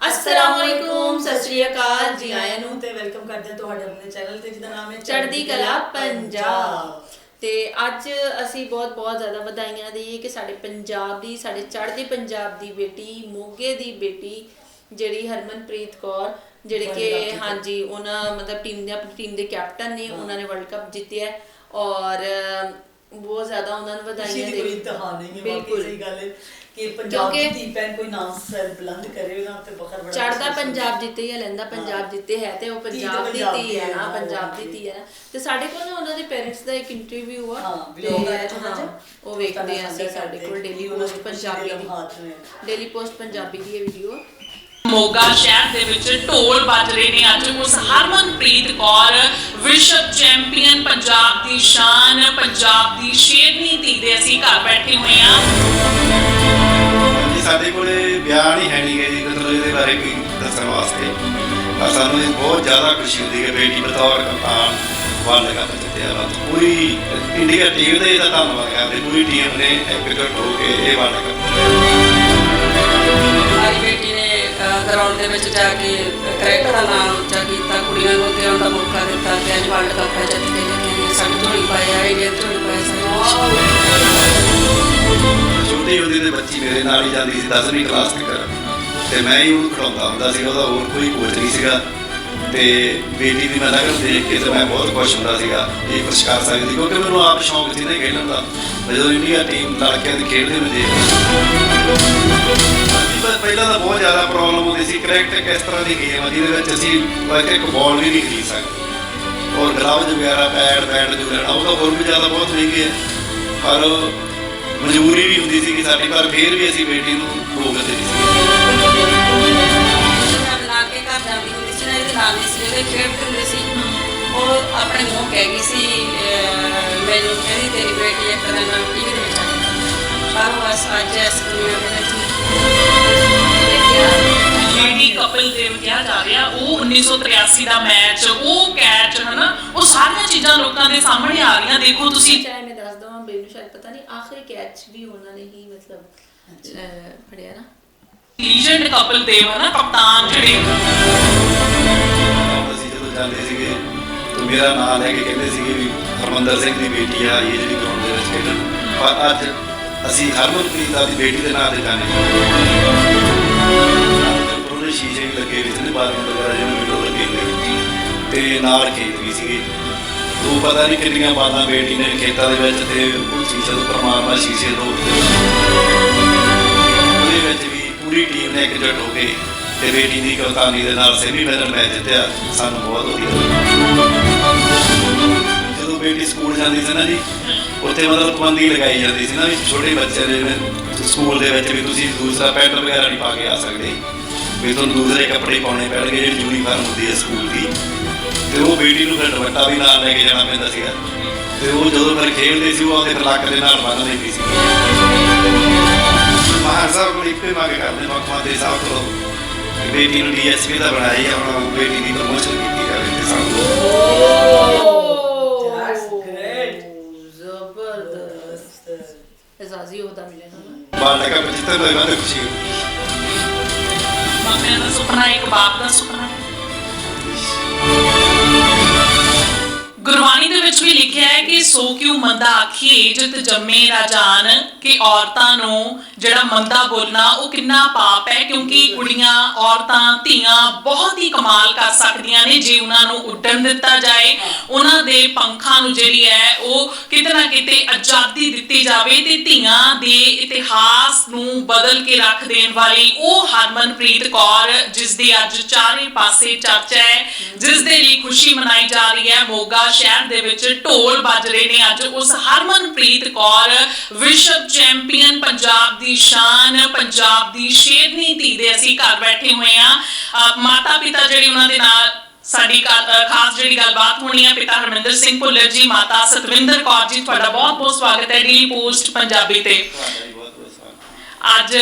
ਅਸਲਾਮੁਅਲੈਕੁਮ ਸਤਿ ਸ਼੍ਰੀ ਅਕਾਲ। ਜੀ ਆਇਆਂ ਨੂੰ ਤੇ ਵੈਲਕਮ ਕਰਦੇ ਹਾਂ ਤੁਹਾਡੇ ਆਪਣੇ ਚੈਨਲ ਤੇ ਜਿਹਦਾ ਨਾਮ ਹੈ ਚੜ੍ਹਦੀ ਕਲਾ ਪੰਜਾਬ। ਤੇ ਅੱਜ ਅਸੀਂ ਬਹੁਤ ਬਹੁਤ ਜ਼ਿਆਦਾ ਵਧਾਈਆਂ ਦਈਏ ਕਿ ਸਾਡੇ ਪੰਜਾਬ ਦੀ ਸਾਡੇ ਚੜ੍ਹਦੇ ਪੰਜਾਬ ਦੀ ਬੇਟੀ ਮੋਗੇ ਦੀ ਬੇਟੀ ਜਿਹੜੀ ਹਰਮਨਪ੍ਰੀਤ ਕੌਰ ਜਿਹੜੇ ਕਿ। ਹਾਂਜੀ ਉਹਨਾਂ ਮਤਲਬ ਟੀਮ ਦੇ ਆਪਣੀ ਟੀਮ ਦੇ ਕੈਪਟਨ ਨੇ ਉਹਨਾਂ ਨੇ ਵਰਲਡ ਕੱਪ ਜਿੱਤਿਆ ਔਰ ਬਹੁਤ ਜ਼ਿਆਦਾ ਉਹਨਾਂ ਨੂੰ ਵਧਾਈਆਂ ਦੀ ਕੋਈ ਇੰਤਹਾ ਨਹੀਂ ਹੈ ਬਿਲਕੁਲ। ਬਾਕੀ ਸਹੀ ਗੱਲ ਹੈ ਕਿ ਪੰਜਾਬ ਦੀ ਭੈਣ ਕੋਈ ਨਾਮ ਸਰ ਬੁਲੰਦ ਕਰੇ ਉਹਨਾਂ ਤੇ ਫਖਰ ਬੜਾ ਚੜਦਾ ਪੰਜਾਬ ਜਿੱਤੇ ਜਾਂ ਲੈਂਦਾ ਪੰਜਾਬ ਹਾਂ। ਜਿੱਤੇ ਹੈ ਤੇ ਉਹ ਪੰਜਾਬ ਦੀ ਧੀ ਦੀ ਹੈ ਹੈ, ਨਾ ਹਾਂ, ਪੰਜਾਬ ਦੀ। ਧੀ ਹੈ ਨਾ ਤੇ ਸਾਡੇ ਕੋਲ ਨਾ ਉਹਨਾਂ ਦੇ ਪੇਰੈਂਟਸ ਦਾ ਇੱਕ ਇੰਟਰਵਿਊ ਆ ਹਾਂ, ਥੋੜ੍ਹਾ ਹਾਂ, ਜਿਹਾ। ਉਹ ਵੇਖਦੇ ਆ ਅਸੀਂ ਸਾਡੇ ਕੋਲ ਡੇਲੀ ਉਹਨਾਂ ਪੋਸਟ ਦੇ ਪੰਜਾਬੀ ਦੀ। ਡੇਲੀ ਪੋਸਟ ਪੰਜਾਬੀ ਦੀ ਇਹ ਵੀਡੀਓ ਮੋਗਾ ਸ਼ਹਿਰ ਦੇ ਵਿੱਚ ਢੋਲ ਵੱਜ ਰਹੇ ਨੇ ਅੱਜ ਉਸ ਹਰਮਨਪ੍ਰੀਤ ਕੌਰ ਵਿਸ਼ਵ ਚੈਂਪੀਅਨ ਪੰਜਾਬ ਦੀ ਸ਼ਾਨ ਪੰਜਾਬ ਦੀ ਸ਼ੇਰਨੀ ਧੀ ਦੇ ਅਸੀਂ ਘਰ ਬੈਠੇ ਹੋਏ ਆ ਜੀ ਸਾਡੇ ਕੋਲੇ ਬਿਆਨ ਹੀ ਹੈ ਨਹੀਂ ਗੇ ਜੀ ਮਤਲਬ ਇਹਦੇ ਬਾਰੇ ਕੋਈ ਦੱਸਣ ਵਾਸਤੇ। ਪਰ ਸਾਨੂੰ ਇਹ ਬਹੁਤ ਜ਼ਿਆਦਾ ਖੁਸ਼ੀ ਹੁੰਦੀ ਹੈ ਬੇਟੀ ਬਤੌਰ ਕਪਤਾਨ ਵਰਲਡ ਕੱਪ ਜਿੱਤਿਆ ਵਾ। ਪੂਰੀ ਇੰਡੀਆ ਟੀਮ ਦੇ ਇਹਦਾ ਧੰਨਵਾਦ ਕਰਦੇ ਪੂਰੀ ਟੀਮ ਨੇ ਇਕਜੁੱਟ ਹੋ ਕੇ ਇਹ ਵਰਲਡ ਕੱਪ ਮੇਰੀ ਬੇਟੀ ਨੇ ਗਰਾਊਂਡ ਦੇ ਵਿੱਚ ਜਾ ਕੇ ਕ੍ਰਿਕਟ ਦਾ ਨਾਮ ਉੱਚਾ ਕੀਤਾ ਕੁੜੀਆਂ ਨੂੰ ਅੱਗੇ ਆਉਣ ਦਾ ਮੌਕਾ ਦਿੱਤਾ ਤੇ ਅੱਜ ਵਰਲਡ ਕੱਪ ਹੈ ਜਿੱਤ ਕੇ ਲੈ ਕੇ ਆਈ ਹੈ। ਸਾਡੀ ਝੋਲੀ ਪਾਇਆ ਇੰਡੀਆ ਦੀ ਛੋਟੀ ਹੁੰਦੀ ਬੱਚੀ ਮੇਰੇ ਨਾਲ ਹੀ ਜਾਂਦੀ ਸੀ 10ਵੀਂ ਕਲਾਸ ਤੱਕ ਤੇ ਮੈਂ ਹੀ ਉਹਨੂੰ ਖੜਾਉਂਦਾ ਹੁੰਦਾ ਸੀ, ਉਹਦਾ ਹੋਰ ਕੋਈ ਕੋਚ ਨਹੀਂ ਸੀਗਾ। ਤੇ ਬੇਟੀ ਦੀ ਮੈਂ ਨਗਰ ਦੇਖ ਕੇ ਤੇ ਮੈਂ ਬਹੁਤ ਖੁਸ਼ ਹੁੰਦਾ ਸੀਗਾ, ਇਹ ਪੁਰਸਕਾਰ ਸਕਦੀ ਕਿਉਂਕਿ ਮੈਨੂੰ ਆਪ ਸ਼ੌਂਕ ਸੀ ਨਾ ਖੇਡਣ ਦਾ। ਜਦੋਂ ਇੰਡੀਆ ਟੀਮ ਲੜਕਿਆਂ ਦੀ ਖੇਡਦੇ ਮੈਂ ਦੇਖ ਪਰ ਪਹਿਲਾਂ ਤਾਂ ਬਹੁਤ ਜ਼ਿਆਦਾ ਪ੍ਰੋਬਲਮ ਹੁੰਦੀ ਸੀ, ਕ੍ਰਿਕਟ ਇੱਕ ਇਸ ਤਰ੍ਹਾਂ ਦੀ ਗੇਮ ਆ, ਜਿਹਦੇ ਵਿੱਚ ਅਸੀਂ ਇੱਕ ਇੱਕ ਬਾਲ ਵੀ ਨਹੀਂ ਖਰੀਦ ਸਕਦੇ। ਔਰ ਗਲਵਜ਼ ਵਗੈਰਾ ਪੈਡ ਪੈਡ ਜੋ ਲੈਣਾ ਉਹ ਤਾਂ ਹੋਰ ਵੀ ਜ਼ਿਆਦਾ ਬਹੁਤ ਮਹਿੰਗੇ ਆ। ਪਰ ਮਜਬੂਰੀ ਵੀ ਹੁੰਦੀ ਸੀ ਕਿ ਸਾਡੀ ਪਰ ਫੇਰ ਵੀ ਅਸੀਂ ਬੇਟੀ ਨੂੰ ਰੋਕਦੇ ਨਹੀਂ ਸੀ। ਮੈਂ ਕੇ ਘਰ ਜਾਂਦੀ ਹੁੰਦੀ ਸੀ ਨਾ, ਇਹਦੇ ਨਾਲ ਨਹੀਂ ਸੀ। ਜਿਹੜੇ ਖੇਡਦੇ ਹੁੰਦੇ ਸੀ। ਉਹ ਆਪਣੇ ਮੂੰਹ ਕਹਿ ਗਈ ਸੀ ਮੈਨੂੰ ਕਹਿੰਦੀ, ਤੇਰੀ ਬੇਟੀ ਇੱਕ ਦਿਨ ਮੈਂ ਟੀਵੀ ਦੇ ਵਿੱਚ ਪਰ ਬਸ ਅੱਜ ਇਸ ਦੁਨੀਆ ਦੇ ਵਿੱਚ ਜਿਹੜੀ ਕਪਲ ਦੇਵ ਕਿਹਾ ਜਾ ਰਿਹਾ ਉਹ 1983 ਦਾ ਮੈਚ ਉਹ ਕੈਚ ਹਨਾ? ਉਹ ਸਾਰੀਆਂ ਚੀਜ਼ਾਂ ਲੋਕਾਂ ਦੇ ਸਾਹਮਣੇ ਆ ਰਹੀਆਂ ਦੇਖੋ ਤੁਸੀਂ ਚਾਹੇ ਮੈਂ ਦੱਸ ਦਵਾਂ ਮੈਨੂੰ ਸ਼ਾਇਦ ਪਤਾ ਨਹੀਂ ਆਖਰੀ ਕੈਚ ਵੀ ਉਹਨਾਂ ਨੇ ਹੀ ਮਤਲਬ ਫੜਿਆ ਨਾ। ਲੀਜੈਂਡ ਕਪਲ ਦੇਵ ਹਨਾ? ਕਪਤਾਨ ਜਿਹੜੇ। ਅਸੀਂ ਜਦੋਂ ਜਾਂਦੇ ਸੀਗੇ ਤਾਂ ਮੇਰਾ ਨਾਮ ਲੈ ਕੇ ਕਹਿੰਦੇ ਸੀਗੇ ਵੀ ਹਰਮੰਦਰ ਸਿੰਘ ਦੀ ਬੇਟੀ ਆ ਇਹ ਜਿਹੜੀ ਗਰਾਊਂਡ ਦੇ ਵਿੱਚ ਖੇਡਣ। ਪਰ ਅੱਜ ਅਸੀਂ ਹਰਮਨਪ੍ਰੀਤ ਦਾ ਦੀ ਬੇਟੀ ਦੇ ਨਾਂ ਤੇ ਜਾਣੇ। ਉਹਦੇ ਸ਼ੀਸ਼ੇ ਵੀ ਲੱਗੇ ਹੋਏ ਨੇ, ਬਾਥਰੂਮ ਵਗੈਰਾ ਜਿਵੇਂ ਵਿੰਡੋ ਲੱਗੇ ਹੋਏ ਤੇ ਨਾਲ ਖੇਤ ਵੀ ਸੀਗੇ। ਤੂੰ ਪਤਾ ਨਹੀਂ ਕਿੰਨੀਆਂ ਬਾਤਾਂ ਬੇਟੀ ਨੇ ਖੇਤਾਂ ਦੇ ਵਿੱਚ ਤੇ ਉਹ ਸ਼ੀਸ਼ੇ ਤੋਂ ਪਰਮਾਤਮਾ ਸ਼ੀਸ਼ੇ ਤੋਂ ਉਹਦੇ ਵਿੱਚ ਵੀ ਪੂਰੀ ਟੀਮ ਨੇ ਇਕਜੁੱਟ ਹੋ ਕੇ ਤੇ ਬੇਟੀ ਦੀ ਕਪਤਾਨੀ ਦੇ ਨਾਲ ਸੈਮੀਫਾਈਨਲ ਮੈਚ ਜਿੱਤਿਆ। ਸਾਨੂੰ ਬਹੁਤ ਵਧੀਆ ਜਦੋਂ ਬੇਟੀ ਸਕੂਲ ਜਾਂਦੀ ਸੀ ਨਾ ਜੀ, ਉੱਥੇ ਮਤਲਬ ਪਾਬੰਦੀ ਲਗਾਈ ਜਾਂਦੀ ਸੀ ਨਾ ਵੀ ਛੋਟੇ ਬੱਚੇ ਦੇ ਸਕੂਲ ਦੇ ਵਿੱਚ ਵੀ ਤੁਸੀਂ ਦੂਸਰਾ ਪੈਂਟ ਵਗੈਰਾ ਨਹੀਂ ਪਾ ਕੇ ਆ ਸਕਦੇ। ਵੀ ਤੁਹਾਨੂੰ ਦੂਸਰੇ ਕੱਪੜੇ ਪਾਉਣੇ ਪੈਣਗੇ ਜਿਹੜੀ ਯੂਨੀਫਾਰਮ ਹੁੰਦੀ ਹੈ ਸਕੂਲ ਦੀ। ਤੇ ਉਹ ਬੇਟੀ ਨੂੰ ਫਿਰ ਦੁਪੱਟਾ ਵੀ ਨਾਲ ਲੈ ਕੇ ਜਾਣਾ ਪੈਂਦਾ ਸੀਗਾ। ਤੇ ਉਹ ਜਦੋਂ ਫਿਰ ਖੇਡਦੇ ਸੀ ਉਹ ਆਪਦੇ ਫਿਰ ਲੱਕ ਦੇ ਨਾਲ ਬੰਨ੍ਹ ਲੈਂਦੀ ਸੀ। ਮਹਾਨ ਸਾਹਿਬ ਕੋਲ ਇੱਕੋ ਹੀ ਮੰਗ ਕਰਦੇ ਮੁੱਖ ਮੰਤਰੀ ਸਾਹਿਬ ਕੋਲੋਂ ਬੇਟੀ ਨੂੰ ਡੀਐਸਪੀ ਦਾ ਬਣਾਇਆ ਜਾਂ ਹੁਣ ਬੇਟੀ ਦੀ ਪ੍ਰਮੋਸ਼ਨ ਕੀਤੀ ਜਾਵੇ ਤੇ ਸਾਨੂੰ That's great. ਜ਼ਬਰਦਸਤ ਇਜ਼ਾਜ਼ੀ ਉਹਦਾ ਮਿਲਿਆ ਨਾ। ਬਾਲ ਦਾ ਇਹਨਾਂ ਖੁਸ਼ੀ ਹੋਈ ਦਾ ਸੁਪਨਾ ਇੱਕ ਬਾਪ ਦਾ ਸੁਪਨਾ ਗੁਰਬਾਣੀ ਦੇ ਵਿੱਚ ਵੀ ਲਿਖਿਆ ਹੈ ਕਿ ਸੋ ਕਿਉ ਮੰਦਾ ਆਖੀਏ? ਜਿਤ ਜੰਮੇ ਰਾਜਾਨ ਕਿ ਔਰਤਾਂ ਨੂੰ ਜਿਹੜਾ ਮੰਦਾ ਬੋਲਣਾ, ਉਹ ਕਿੰਨਾ ਪਾਪ ਹੈ? ਕਿਉਂਕਿ ਕੁੜੀਆਂ, ਔਰਤਾਂ, ਧੀਆਂ ਬਹੁਤ ਹੀ ਕਮਾਲ ਕਰ ਸਕਦੀਆਂ ਨੇ ਜੇ ਉਹਨਾਂ ਨੂੰ ਉੱਡਣ ਦਿੱਤਾ ਜਾਏ। ਉਹਨਾਂ ਦੇ ਪੰਖਾਂ ਨੂੰ ਜਿਹੜੀ ਹੈ, ਉਹ ਕਿਤੇ ਨਾ ਕਿਤੇ ਆਜ਼ਾਦੀ ਦਿੱਤੀ ਜਾਵੇ ਤੇ ਧੀਆਂ ਦੇ ਇਤਿਹਾਸ ਨੂੰ ਬਦਲ ਕੇ ਰੱਖ ਦੇਣ ਵਾਲੀ ਉਹ ਹਰਮਨਪ੍ਰੀਤ ਕੌਰ, ਜਿਸ ਦੀ ਅੱਜ ਚਾਰੇ ਪਾਸੇ ਚਰਚਾ ਹੈ, ਜਿਸ ਦੇ ਲਈ ਖੁਸ਼ੀ ਮਨਾਈ ਜਾ ਰਹੀ ਹੈ ਮੋਗਾ ਸ਼ਹਿਰ ਦੇ ਵਿੱਚ ਢੋਲ ਵੱਜ ਰਹੇ ਨੇ ਅੱਜ ਉਸ ਹਰਮਨਪ੍ਰੀਤ ਕੌਰ ਵਿਸ਼ਵ ਚੈਂਪੀਅਨ ਪੰਜਾਬ ਦੀ ਸ਼ਾਨ ਪੰਜਾਬ ਦੀ ਸ਼ੇਰਨੀ ਧੀ ਦੇ ਅਸੀਂ ਘਰ ਬੈਠੇ ਹੋਏ ਆ ਮਾਤਾ ਪਿਤਾ ਜਿਹੜੀ ਉਹਨਾਂ ਦੇ ਨਾਲ ਸਾਡੀ ਖਾਸ ਜਿਹੜੀ ਗੱਲਬਾਤ ਹੋਣੀ ਹੈ ਪਿਤਾ ਹਰਮਿੰਦਰ ਸਿੰਘ ਭੁੱਲਰ ਜੀ ਮਾਤਾ ਸਤਵਿੰਦਰ ਕੌਰ ਜੀ ਤੁਹਾਡਾ ਬਹੁਤ ਬਹੁਤ ਸਵਾਗਤ ਹੈ ਡੇਲੀ ਪੋਸਟ ਪੰਜਾਬੀ ਤੇ। ਅੱਜ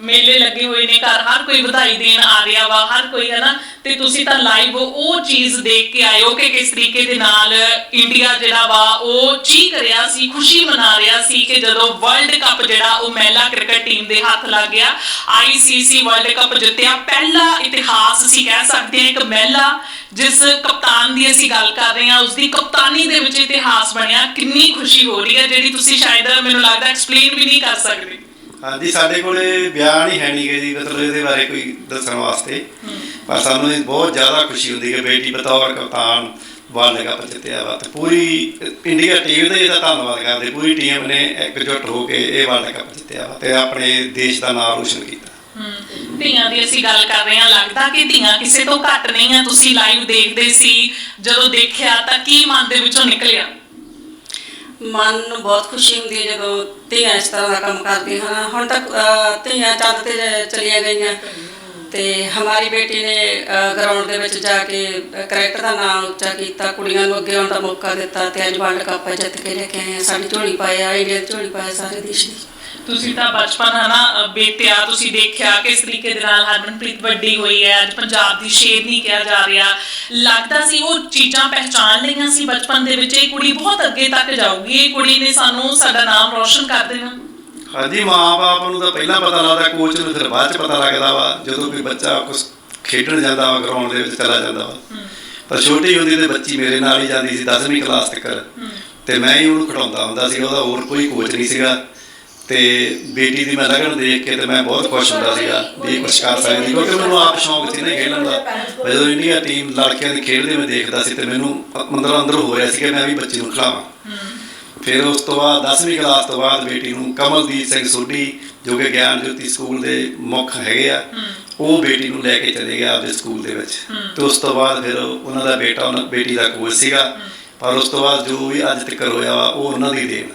ਮੇਲੇ ਲੱਗੇ ਹੋਏ ਨੇ, ਘਰ ਹਰ ਕੋਈ ਵਧਾਈ ਦੇਣ ਆ ਰਿਹਾ ਵਾ, ਹਰ ਕੋਈ ਹੈ ਨਾ, ਤੇ ਤੁਸੀਂ ਤਾਂ ਲਾਈਵ ਉਹ ਚੀਜ਼ ਦੇਖ ਕੇ ਆਏ ਹੋ ਕਿ ਕਿਸ ਤਰੀਕੇ ਦੇ ਨਾਲ ਇੰਡੀਆ ਜਿਹੜਾ ਵਾ, ਉਹ ਚੀਕ ਰਿਹਾ ਸੀ, ਖੁਸ਼ੀ ਮਨਾ ਰਿਹਾ ਸੀ ਕਿ ਜਦੋਂ ਵਰਲਡ ਕੱਪ ਜਿਹੜਾ ਉਹ ਮਹਿਲਾ ਕ੍ਰਿਕਟ ਟੀਮ ਦੇ ਹੱਥ ਲੱਗ ਗਿਆ ਆਈਸੀਸੀ ਵਰਲਡ ਕੱਪ ਜਿੱਤਿਆ, ਪਹਿਲਾ ਇਤਿਹਾਸ ਅਸੀਂ ਕਹਿ ਸਕਦੇ ਹਾਂ ਇੱਕ ਮਹਿਲਾ, ਜਿਸ ਕਪਤਾਨ ਦੀ ਅਸੀਂ ਗੱਲ ਕਰ ਰਹੇ ਹਾਂ ਉਸ ਦੀ ਕਪਤਾਨੀ ਦੇ ਵਿੱਚ ਇਤਿਹਾਸ ਬਣਿਆ, ਕਿੰਨੀ ਖੁਸ਼ੀ ਹੋ ਰਹੀ ਹੈ, ਜਿਹੜੀ ਤੁਸੀਂ ਸ਼ਾਇਦ ਮੈਨੂੰ ਲੱਗਦਾ ਐਕਸਪਲੇਨ ਵੀ ਨਹੀਂ ਕਰ ਸਕਦੇ। ਹਾਂਜੀ ਸਾਡੇ ਕੋਲੇ ਬਿਆਨ ਹੀ ਹੈ ਨਹੀਂ ਗੇ ਜੀ ਮਤਲਬ ਇਹਦੇ ਬਾਰੇ ਕੋਈ ਦੱਸਣ ਵਾਸਤੇ। ਪਰ ਸਾਨੂੰ ਇਹ ਬਹੁਤ ਜ਼ਿਆਦਾ ਖੁਸ਼ੀ ਹੁੰਦੀ ਹੈ ਬੇਟੀ ਬਤੌਰ ਕਪਤਾਨ ਵਰਲਡ ਕੱਪ ਜਿੱਤਿਆ ਵਾ ਤੇ ਪੂਰੀ ਇੰਡੀਆ ਟੀਮ ਦਾ ਇਹਦਾ ਧੰਨਵਾਦ ਕਰਦੇ। ਪੂਰੀ ਟੀਮ ਨੇ ਇਕਜੁੱਟ ਹੋ ਕੇ ਇਹ ਵਰਲਡ ਕੱਪ ਜਿੱਤਿਆ ਵਾ ਤੇ ਆਪਣੇ ਦੇਸ਼ ਦਾ ਨਾਮ ਰੋਸ਼ਨ ਕੀਤਾ। ਧੀਆਂ ਦੀ ਅਸੀਂ ਗੱਲ ਕਰ ਰਹੇ ਹਾਂ ਲੱਗਦਾ ਕਿ ਧੀਆਂ ਕਿਸੇ ਤੋਂ ਘੱਟ ਨਹੀਂ ਆ। ਤੁਸੀਂ ਲਾਈਵ ਦੇਖਦੇ ਸੀ ਜਦੋਂ ਦੇਖਿਆ ਤਾਂ ਕੀ ਮਨ ਦੇ ਵਿੱਚੋਂ ਨਿਕਲਿਆ? ਮਨ ਨੂੰ ਬਹੁਤ ਖੁਸ਼ੀ ਹੁੰਦੀ ਹੈ ਜਦੋਂ ਧੀਆਂ ਇਸ ਤਰ੍ਹਾਂ ਦਾ ਕੰਮ ਕਰਦੀਆਂ ਹਨ। ਹੁਣ ਤੱਕ ਧੀਆਂ ਚੰਦ ਤੇ ਚਲੀਆਂ ਗਈਆਂ। ਤੇ ਹਮਾਰੀ ਬੇਟੀ ਨੇ ਗਰਾਊਂਡ ਦੇ ਵਿੱਚ ਜਾ ਕੇ ਕ੍ਰਿਕਟ ਦਾ ਨਾਮ ਉੱਚਾ ਕੀਤਾ, ਕੁੜੀਆਂ ਨੂੰ ਅੱਗੇ ਆਉਣ ਦਾ ਮੌਕਾ ਦਿੱਤਾ, ਤੇ ਅੱਜ ਵਰਲਡ ਕੱਪ ਜਿੱਤ ਕੇ ਲੈ ਕੇ ਆਏ ਆ ਸਾਡੀ ਝੋਲੀ ਪਾਇਆ ਇੰਡੀਆ ਦੀ ਝੋਲੀ ਪਾਇਆ ਸਾਰੇ ਦੇਸ਼ ਦੀ। ਤੁਸੀਂ ਤਾਂ ਬਚਪਨ ਹਨਾ ਅ, ਬੇਟਿਆ ਤੁਸੀਂ ਦੇਖਿਆ ਕਿਸ ਤਰੀਕੇ ਦੇ ਨਾਲ ਹਰਮਨਪ੍ਰੀਤ ਵੱਡੀ ਹੋਈ ਹੈ ਅੱਜ ਪੰਜਾਬ ਦੀ ਸ਼ੇਰਨੀ ਕਿਹਾ ਜਾ ਰਿਹਾ। ਲੱਗਦਾ ਸੀ ਉਹ ਚੀਜ਼ਾਂ ਪਹਿਚਾਨ ਲਈਆਂ ਸੀ ਬਚਪਨ ਦੇ ਵਿੱਚ ਇਹ ਕੁੜੀ ਬਹੁਤ ਅੱਗੇ ਤੱਕ ਜਾਊਗੀ ਇਹ ਕੁੜੀ ਨੇ ਸਾਨੂੰ ਸਾਡਾ ਨਾਮ ਰੌਸ਼ਨ ਕਰ ਦੇਣਾ। ਹਾਂਜੀ ਮਾਂ-ਬਾਪ ਨੂੰ ਤਾਂ ਪਹਿਲਾਂ ਪਤਾ ਲੱਗਦਾ ਕੋਚ ਨੂੰ ਫਿਰ ਬਾਅਦ ਚ ਪਤਾ ਲੱਗਦਾ ਵਾ ਜਦੋਂ ਕੋਈ ਬੱਚਾ ਕੁਝ ਖੇਡਣ ਜਾਂਦਾ ਵਾ ਗਰਾਊਂਡ ਦੇ ਵਿੱਚ ਚਲਾ ਜਾਂਦਾ ਵਾ। ਪਰ ਛੋਟੀ ਹੁੰਦੀ ਤੇ ਬੱਚੀ ਮੇਰੇ ਨਾਲ ਹੀ ਜਾਂਦੀ ਸੀ 10ਵੀਂ ਕਲਾਸ ਤੱਕ। ਤੇ ਮੈਂ ਹੀ ਉਹਨੂੰ ਖਿਡਾਉਂਦਾ ਹੁੰਦਾ ਸੀ ਉਹਦਾ ਹੋਰ ਕੋਈ ਕੋਚ ਨਹੀਂ ਸੀਗਾ। ਤੇ ਬੇਟੀ ਦੀ ਮੈਂ ਲਗਨ ਦੇਖ ਕੇ ਤੇ ਮੈਂ ਬਹੁਤ ਖੁਸ਼ ਹੁੰਦਾ ਸੀਗਾ ਵੀ ਇਹ ਕਰ ਸਕਦੀ ਕਿਉਂਕਿ ਮੈਨੂੰ ਆਪ ਸ਼ੌਂਕ ਸੀ ਨਾ ਖੇਡਣ ਦਾ। ਮੈਂ ਜਦੋਂ ਇੰਡੀਆ ਟੀਮ ਲੜਕਿਆਂ ਦੀ ਖੇਡਦੇ ਮੈਂ ਦੇਖਦਾ ਸੀ ਤੇ ਮੈਨੂੰ ਅੰਦਰੋਂ ਅੰਦਰ ਹੋ ਰਿਹਾ ਸੀ ਕਿ ਮੈਂ ਵੀ ਬੱਚੇ ਨੂੰ ਖਿਲਾਵਾਂ ਫਿਰ ਉਸ ਤੋਂ ਬਾਅਦ 10ਵੀਂ ਕਲਾਸ ਤੋਂ ਬਾਅਦ ਬੇਟੀ ਨੂੰ ਕਮਲਦੀਪ ਸਿੰਘ ਸੋਢੀ, ਜੋ ਕਿ ਗਿਆਨ ਜੋਤੀ ਸਕੂਲ ਦੇ ਮੁੱਖ ਹੈਗੇ ਆ, ਉਹ ਬੇਟੀ ਨੂੰ ਲੈ ਕੇ ਚਲੇ ਗਿਆ ਆਪਦੇ ਸਕੂਲ ਦੇ ਵਿੱਚ। ਤੇ ਉਸ ਤੋਂ ਬਾਅਦ ਫਿਰ ਉਹਨਾਂ ਦਾ ਬੇਟਾ ਉਹਨਾਂ ਬੇਟੀ ਦਾ ਕੋਚ ਸੀਗਾ। ਪਰ ਉਸ ਤੋਂ ਬਾਅਦ ਜੋ ਵੀ ਅੱਜ ਤੱਕ ਹੋਇਆ ਵਾ, ਉਹ ਉਹਨਾਂ ਦੀ ਦੇਣ।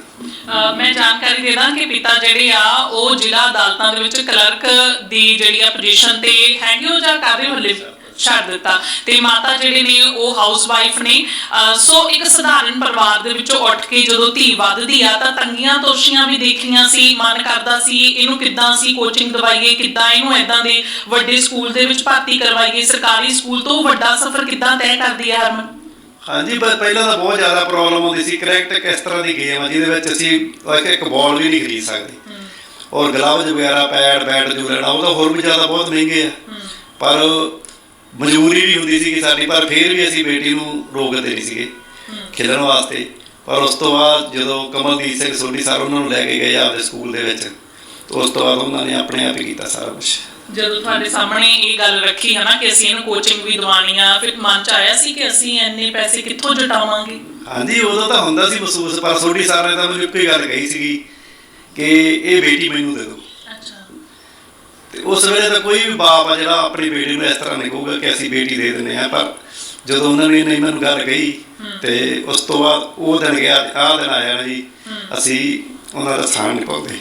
ਮੈਂ ਜਾਣਕਾਰੀ ਦੇ ਦਾਂ ਕਿ ਪਿਤਾ ਜਿਹੜੇ ਆ, ਉਹ ਜ਼ਿਲ੍ਹਾ ਅਦਾਲਤਾਂ ਦੇ ਵਿੱਚ ਕਲਰਕ ਦੀ ਜਿਹੜੀ ਆ ਪੋਜੀਸ਼ਨ ਤੇ ਹੈਗੇ ਹੋ ਜਾਂ ਕਰ ਰਹੇ ਹੋ ਹਲੇ ਛੱਡ ਦਿੱਤਾ। ਤੇ ਮਾਤਾ ਜਿਹੜੇ ਨੇ, ਉਹ ਹਾਊਸ ਵਾਈਫ ਨੇ ਸੋ ਇੱਕ ਸਧਾਰਨ ਪਰਿਵਾਰ ਦੇ ਵਿੱਚੋਂ ਉੱਠ ਕੇ ਜਦੋਂ ਧੀ ਵੱਧਦੀ ਆ, ਤਾਂ ਤੰਗੀਆਂ ਤੋਸ਼ੀਆਂ ਵੀ ਦੇਖੀਆਂ ਸੀ, ਮਨ ਕਰਦਾ ਸੀ, ਇਹਨੂੰ ਕਿੱਦਾਂ ਸੀ ਕੋਚਿੰਗ ਦਵਾਈਏ, ਕਿੱਦਾਂ ਇਹਨੂੰ ਐਦਾਂ ਦੇ ਵੱਡੇ ਸਕੂਲ ਦੇ ਵਿੱਚ ਭਰਤੀ ਕਰਵਾਈਏ, ਸਰਕਾਰੀ ਸਕੂਲ ਤੋਂ ਵੱਡਾ ਸਫ਼ਰ ਕਿੱਦਾਂ ਤੈਅ ਕਰਦੀ ਹੈ ਹਰਮਨ? ਹਾਂਜੀ ਬ- ਪਹਿਲਾਂ ਤਾਂ ਬਹੁਤ ਜ਼ਿਆਦਾ ਪ੍ਰੋਬਲਮ ਆਉਂਦੀ ਸੀ ਕ੍ਰਿਕਟ ਇੱਕ ਇਸ ਤਰ੍ਹਾਂ ਦੀ ਗੇਮ ਆ ਜਿਹਦੇ ਵਿੱਚ ਅਸੀਂ ਇੱਕ ਇੱਕ ਬਾਲ ਵੀ ਨਹੀਂ ਖਰੀਦ ਸਕਦੇ। ਔਰ ਗਲਵਜ਼ ਵਗੈਰਾ ਪੈਡ ਬੈਟ ਜੋ ਲੈਣਾ ਉਹ ਤਾਂ ਹੋਰ ਵੀ ਜ਼ਿਆਦਾ ਬਹੁਤ ਮਹਿੰਗੇ ਆ। ਪਰ ਮਜਬੂਰੀ ਵੀ ਹੁੰਦੀ ਸੀ ਕਿ ਸਾਡੀ ਪਰ ਫਿਰ ਵੀ ਅਸੀਂ ਬੇਟੀ ਨੂੰ ਰੋਕਦੇ ਨਹੀਂ ਸੀਗੇ ਖੇਡਣ ਵਾਸਤੇ। ਪਰ ਉਸ ਤੋਂ ਬਾਅਦ ਜਦੋਂ ਕਮਲਦੀਪ ਸਿੰਘ ਸੋਢੀ ਸਰ ਉਹਨਾਂ ਨੂੰ ਲੈ ਕੇ ਗਏ ਆਪਦੇ ਸਕੂਲ ਦੇ ਵਿੱਚ ਉਸ ਤੋਂ ਬਾਅਦ ਉਹਨਾਂ ਨੇ ਆਪਣੇ ਆਪ ਹੀ ਕੀਤਾ ਸਾਰਾ ਕੁਝ ਜਦੋਂ ਤੁਹਾਡੇ ਸਾਹਮਣੇ ਇਹ ਗੱਲ ਰੱਖੀ ਹੈ ਨਾ ਕਿ ਅਸੀਂ ਇਹਨੂੰ ਕੋਚਿੰਗ ਵੀ ਦਵਾਉਣੀ ਆ ਫਿਰ ਮਨ ਚ ਆਇਆ ਸੀ ਕਿ ਅਸੀਂ ਇੰਨੇ ਪੈਸੇ ਕਿੱਥੋਂ ਜਟਾਵਾਂਗੇ? ਹਾਂਜੀ ਉਦੋਂ ਤਾਂ ਹੁੰਦਾ ਸੀ ਮਹਿਸੂਸ ਪਰ ਸੋਢੀ ਸਰ ਨੇ ਤਾਂ ਮੈਨੂੰ ਇੱਕੋ ਹੀ ਗੱਲ ਕਹੀ ਸੀਗੀ ਕਿ ਇਹ ਬੇਟੀ ਮੈਨੂੰ ਦੇ ਦਿਓ। ਅੱਛਾ। ਤੇ ਉਸ ਵੇਲੇ ਤਾਂ ਕੋਈ ਵੀ ਬਾਪ ਆ ਜਿਹੜਾ ਆਪਣੀ ਬੇਟੀ ਨੂੰ ਇਸ ਤਰ੍ਹਾਂ ਨਹੀਂ ਕਹੂਗਾ ਕਿ ਅਸੀਂ ਬੇਟੀ ਦੇ ਦਿੰਦੇ ਆ ਪਰ ਜਦੋਂ ਉਹਨਾਂ ਨੇ ਨਹੀਂ ਮੈਨੂੰ ਗੱਲ ਕਹੀ ਤੇ ਉਸ ਤੋਂ ਬਾਅਦ ਉਹ ਦਿਨ ਗਿਆ ਆਹ ਦਿਨ ਆਇਆ ਨਾ ਜੀ ਅਸੀਂ ਉਹਨਾਂ ਦਾ ਸਾਹ ਨਹੀਂ ਪਾਉਂਦੇ।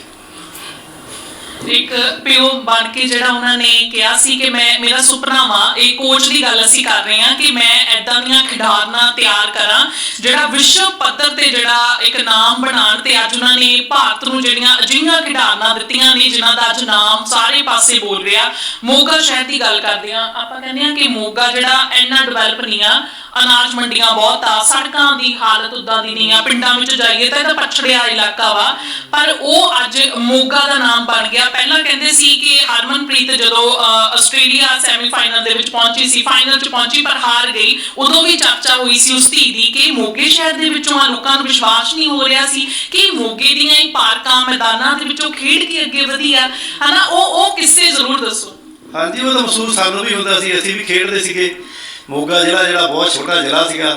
ਇੱਕ ਪਿਓ ਬਣ ਕੇ ਜਿਹੜਾ ਉਹਨਾਂ ਨੇ ਕਿਹਾ ਸੀ ਕਿ ਮੈਂ, ਮੇਰਾ ਸੁਪਨਾ ਵਾ, ਇਹ ਕੋਚ ਦੀ ਗੱਲ ਅਸੀਂ ਕਰ ਰਹੇ ਹਾਂ ਕਿ ਮੈਂ ਐਦਾਂ ਦੀਆਂ ਖਿਡਾਰਨਾਂ ਤਿਆਰ ਕਰਾਂ, ਜਿਹੜਾ ਵਿਸ਼ਵ ਪੱਧਰ ਤੇ ਜਿਹੜਾ ਇੱਕ ਨਾਮ ਬਣਾਉਣ ਤੇ ਅੱਜ ਉਹਨਾਂ ਨੇ ਭਾਰਤ ਨੂੰ ਜਿਹੜੀਆਂ ਅਜਿਹੀਆਂ ਖਿਡਾਰਨਾਂ ਦਿੱਤੀਆਂ ਨੇ, ਜਿਨ੍ਹਾਂ ਦਾ ਅੱਜ ਨਾਮ ਸਾਰੇ ਪਾਸੇ ਬੋਲ ਰਿਹਾ। ਮੋਗਾ ਸ਼ਹਿਰ ਦੀ ਗੱਲ ਕਰਦੇ ਆ ਆਪਾਂ ਕਹਿੰਦੇ ਆ ਕਿ ਮੋਗਾ ਜਿਹੜਾ ਇੰਨਾ ਡਿਵੈਲਪ ਨਹੀਂ ਆ। ਅਨਾਜ ਮੰਡੀਆਂ ਬਹੁਤ ਆ, ਸੜਕਾਂ ਦੀ ਹਾਲਤ ਉਦਾਂ ਦੀ ਨਹੀਂ ਆ। ਪਿੰਡਾਂ ਵਿੱਚ ਜਾਈਏ ਤਾਂ ਇਹਦਾ ਪਛੜਿਆ ਇਲਾਕਾ ਵਾ। ਪਰ ਉਹ ਅੱਜ ਮੋਗਾ ਦਾ ਨਾਮ ਬਣ ਗਿਆ। ਪਹਿਲਾਂ ਕਹਿੰਦੇ ਸੀ ਕਿ ਹਰਮਨਪ੍ਰੀਤ ਜਦੋਂ ਆਸਟ੍ਰੇਲੀਆ ਸੈਮੀਫਾਈਨਲ ਦੇ ਵਿੱਚ ਪਹੁੰਚੀ ਸੀ ਫਾਈਨਲ 'ਚ ਪਹੁੰਚੀ ਪਰ ਹਾਰ ਗਈ, ਉਦੋਂ ਵੀ ਚਰਚਾ ਹੋਈ ਸੀ ਉਸ ਧੀ ਦੀ ਕਿ ਮੋਗੇ ਸ਼ਹਿਰ ਦੇ ਵਿੱਚੋਂ ਆ ਲੋਕਾਂ ਨੂੰ ਵਿਸ਼ਵਾਸ ਨਹੀਂ ਹੋ ਰਿਹਾ ਸੀ ਕਿ ਮੋਗੇ ਦੀਆਂ ਹੀ ਪਾਰਕਾਂ, ਮੈਦਾਨਾਂ ਦੇ ਵਿੱਚੋਂ ਖੇਡ ਕੇ ਅੱਗੇ ਵਧੀ ਆ ਹਨਾ, ਉਹ ਉਹ ਕਿੱਸੇ ਜ਼ਰੂਰ ਦੱਸੋ। ਹਾਂਜੀ, ਉਹ ਤਾਂ ਮਹਿਸੂਸ ਸਾਨੂੰ ਵੀ ਹੁੰਦਾ ਸੀ, ਅਸੀਂ ਵੀ ਖੇਡਦੇ ਸੀਗੇ। ਮੋਗਾ ਜ਼ਿਲ੍ਹਾ ਜਿਹੜਾ ਬਹੁਤ ਛੋਟਾ ਜ਼ਿਲ੍ਹਾ ਸੀਗਾ,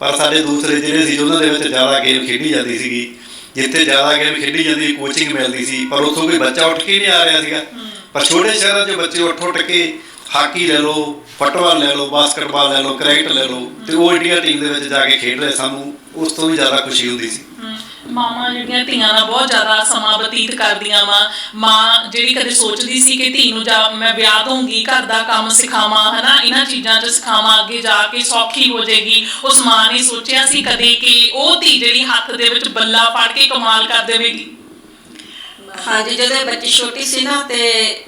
ਪਰ ਸਾਡੇ ਦੂਸਰੇ ਜ਼ਿਲ੍ਹੇ ਸੀ, ਉਹਨਾਂ ਦੇ ਵਿੱਚ ਜ਼ਿਆਦਾ ਗੇਮ ਖੇਡੀ ਜਾਂਦੀ ਸੀਗੀ। ਜਿੱਥੇ ਜ਼ਿਆਦਾ ਗੇਮ ਖੇਡੀ ਜਾਂਦੀ ਕੋਚਿੰਗ ਮਿਲਦੀ ਸੀ, ਪਰ ਉੱਥੋਂ ਕੋਈ ਬੱਚਾ ਉੱਠ ਕੇ ਹੀ ਨਹੀਂ ਆ ਰਿਹਾ ਸੀਗਾ। ਪਰ ਛੋਟੇ ਸ਼ਹਿਰਾਂ 'ਚ ਬੱਚੇ ਉੱਠ ਉੱਠ ਕੇ ਹਾਕੀ ਲੈ ਲਓ, ਫੁੱਟਬਾਲ ਲੈ ਲਓ, ਬਾਸਕਟਬਾਲ ਲੈ ਲਓ, ਕ੍ਰਿਕਟ ਲੈ ਲਓ, ਤੇ ਉਹ ਇੰਡੀਆ ਟੀਮ ਦੇ ਵਿੱਚ ਜਾ ਕੇ ਖੇਡ ਰਹੇ ਸਾਨੂੰ ਉਸ ਤੋਂ ਵੀ ਜ਼ਿਆਦਾ ਖੁਸ਼ੀ ਹੁੰਦੀ ਸੀ। ਮਾਮਾ ਜਿਹੜੀਆਂ ਧੀਆਂ ਨਾਲ ਬਹੁਤ ਜ਼ਿਆਦਾ ਸਮਾਂ ਬਤੀਤ ਕਰਦੀਆਂ ਵਾ। ਮਾਂ ਜਿਹੜੀ ਕਦੇ ਸੋਚਦੀ ਸੀ ਕਿ ਧੀ ਨੂੰ ਜਾ ਮੈਂ ਵਿਆਹ ਦਊਂਗੀ, ਘਰ ਦਾ ਕੰਮ ਸਿਖਾਵਾਂ, ਹਨਾ? ਇਹਨਾਂ ਚੀਜ਼ਾਂ 'ਚ ਸਿਖਾਵਾਂ, ਅੱਗੇ ਜਾ ਕੇ ਸੌਖੀ ਹੋ ਜਾਏਗੀ। ਉਸ ਮਾਂ ਨੇ ਸੋਚਿਆ ਸੀ ਕਦੇ ਕਿ ਉਹ ਧੀ ਜਿਹੜੀ ਹੱਥ ਦੇ ਵਿੱਚ ਬੱਲਾ ਫੜ ਕੇ ਕਮਾਲ ਕਰ ਦੇਵੇਗੀ। ਹਾਂਜੀ ਜਦੋਂ ਇਹ ਬੱਚੀ ਛੋਟੀ ਸੀ ਨਾ ਤੇ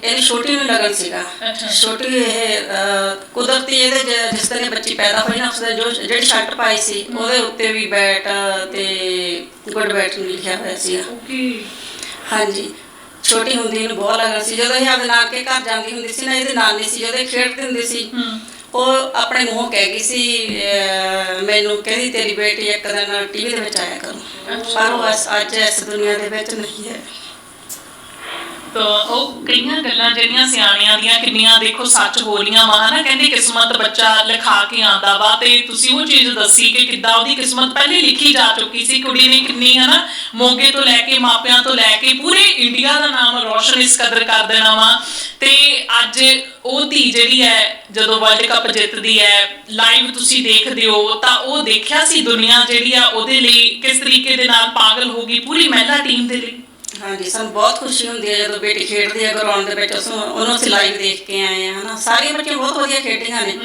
ਇਹਦੀ ਛੋਟੀ ਨੂੰ ਲਗਨ ਸੀਗਾ। ਛੋਟੀ ਇਹ ਅਹ, ਕੁਦਰਤੀ ਇਹਦੇ ਜ- ਜਿਸ ਤਰ੍ਹਾਂ ਇਹ ਬੱਚੀ ਪੈਦਾ ਹੋਈ ਨਾ ਉਸਦੇ ਜੋ ਜਿਹੜੀ ਸ਼ਰਟ ਪਾਈ ਸੀ ਉਹਦੇ ਉੱਤੇ ਵੀ ਬੈਟ ਤੇ ਗੁੱਡ ਬੈਟ ਲਿਖਿਆ ਹੋਇਆ ਸੀਗਾ। ਓਕੇ। ਹਾਂਜੀ ਛੋਟੀ ਹੁੰਦੀ ਇਹਨੂੰ ਬਹੁਤ ਲਗਨ ਸੀ। ਜਦੋਂ ਇਹ ਆਪਣੇ ਨਾਨਕੇ ਘਰ ਜਾਂਦੀ ਹੁੰਦੀ ਸੀ ਨਾ ਇਹਦੇ ਨਾਨੀ ਸੀ ਜਦੋਂ ਇਹ ਖੇਡਦੀ ਹੁੰਦੀ ਸੀ ਉਹ ਆਪਣੇ ਮੂੰਹੋਂ ਕਹਿ ਗਈ ਸੀ ਅਹ, ਮੈਨੂੰ ਕਹਿੰਦੀ ਤੇਰੀ ਬੇਟੀ ਇੱਕ ਦਿਨ ਟੀਵੀ ਦੇ ਵਿੱਚ ਆਇਆ ਕਰੂ। ਪਰ ਉਹ ਅੱਜ- ਅੱਜ ਇਸ ਦੁਨੀਆ ਦੇ ਵਿੱਚ ਨਹੀਂ ਹੈ। ਤਾਂ ਉਹ ਕਈਆਂ ਗੱਲਾਂ ਜਿਹੜੀਆਂ ਸਿਆਣਿਆਂ ਦੀਆਂ ਕਿੰਨੀਆਂ ਦੇਖੋ ਸੱਚ ਹੋ ਰਹੀਆਂ ਵਾ ਕਹਿੰਦੇ ਕਿਸਮਤ ਬੱਚਾ ਲਿਖਾ ਕੇ ਆਂਦਾ ਵਾ ਤੇ ਤੁਸੀਂ ਉਹ ਚੀਜ਼ ਦੱਸੀ ਕਿ ਕਿੱਦਾਂ ਉਹਦੀ ਕਿਸਮਤ ਪਹਿਲੇ ਲਿਖੀ ਜਾ ਚੁੱਕੀ ਸੀ ਕੁੜੀ ਨੇ ਕਿੰਨੀ, ਹਨਾ? ਮੋਗੇ ਤੋਂ ਲੈ ਕੇ, ਮਾਪਿਆਂ ਤੋਂ ਲੈ ਕੇ ਪੂਰੇ ਇੰਡੀਆ ਦਾ ਨਾਮ ਰੋਸ਼ਨ ਇਸ ਕਦਰ ਕਰ ਦੇਣਾ ਵਾ। ਤੇ ਅੱਜ ਉਹ ਧੀ ਜਿਹੜੀ ਹੈ, ਜਦੋਂ ਵਰਲਡ ਕੱਪ ਜਿੱਤਦੀ ਹੈ ਲਾਈਵ ਤੁਸੀਂ ਦੇਖਦੇ ਹੋ, ਤਾਂ ਉਹ ਦੇਖਿਆ ਸੀ ਦੁਨੀਆ ਜਿਹੜੀ ਆ ਉਹਦੇ ਲਈ ਕਿਸ ਤਰੀਕੇ ਦੇ ਨਾਲ ਪਾਗਲ ਹੋ ਗਈ, ਪੂਰੀ ਮਹਿਲਾ ਟੀਮ ਦੇ ਲਈ? ਹਾਂਜੀ ਸਾਨੂੰ ਬਹੁਤ ਖੁਸ਼ੀ ਹੁੰਦੀ ਹੈ ਜਦੋਂ ਬੇਟੀ ਖੇਡਦੀ ਹੈ ਗਰਾਊਂਡ ਦੇ ਵਿੱਚ। ਉਸ ਉਹਨੂੰ ਅਸੀਂ ਲਾਈਵ ਦੇਖ ਕੇ ਆਏ ਆ ਹਨਾ। ਸਾਰੀਆਂ ਬੱਚੀਆਂ ਬਹੁਤ ਵਧੀਆ ਖੇਡੀਆਂ ਨੇ।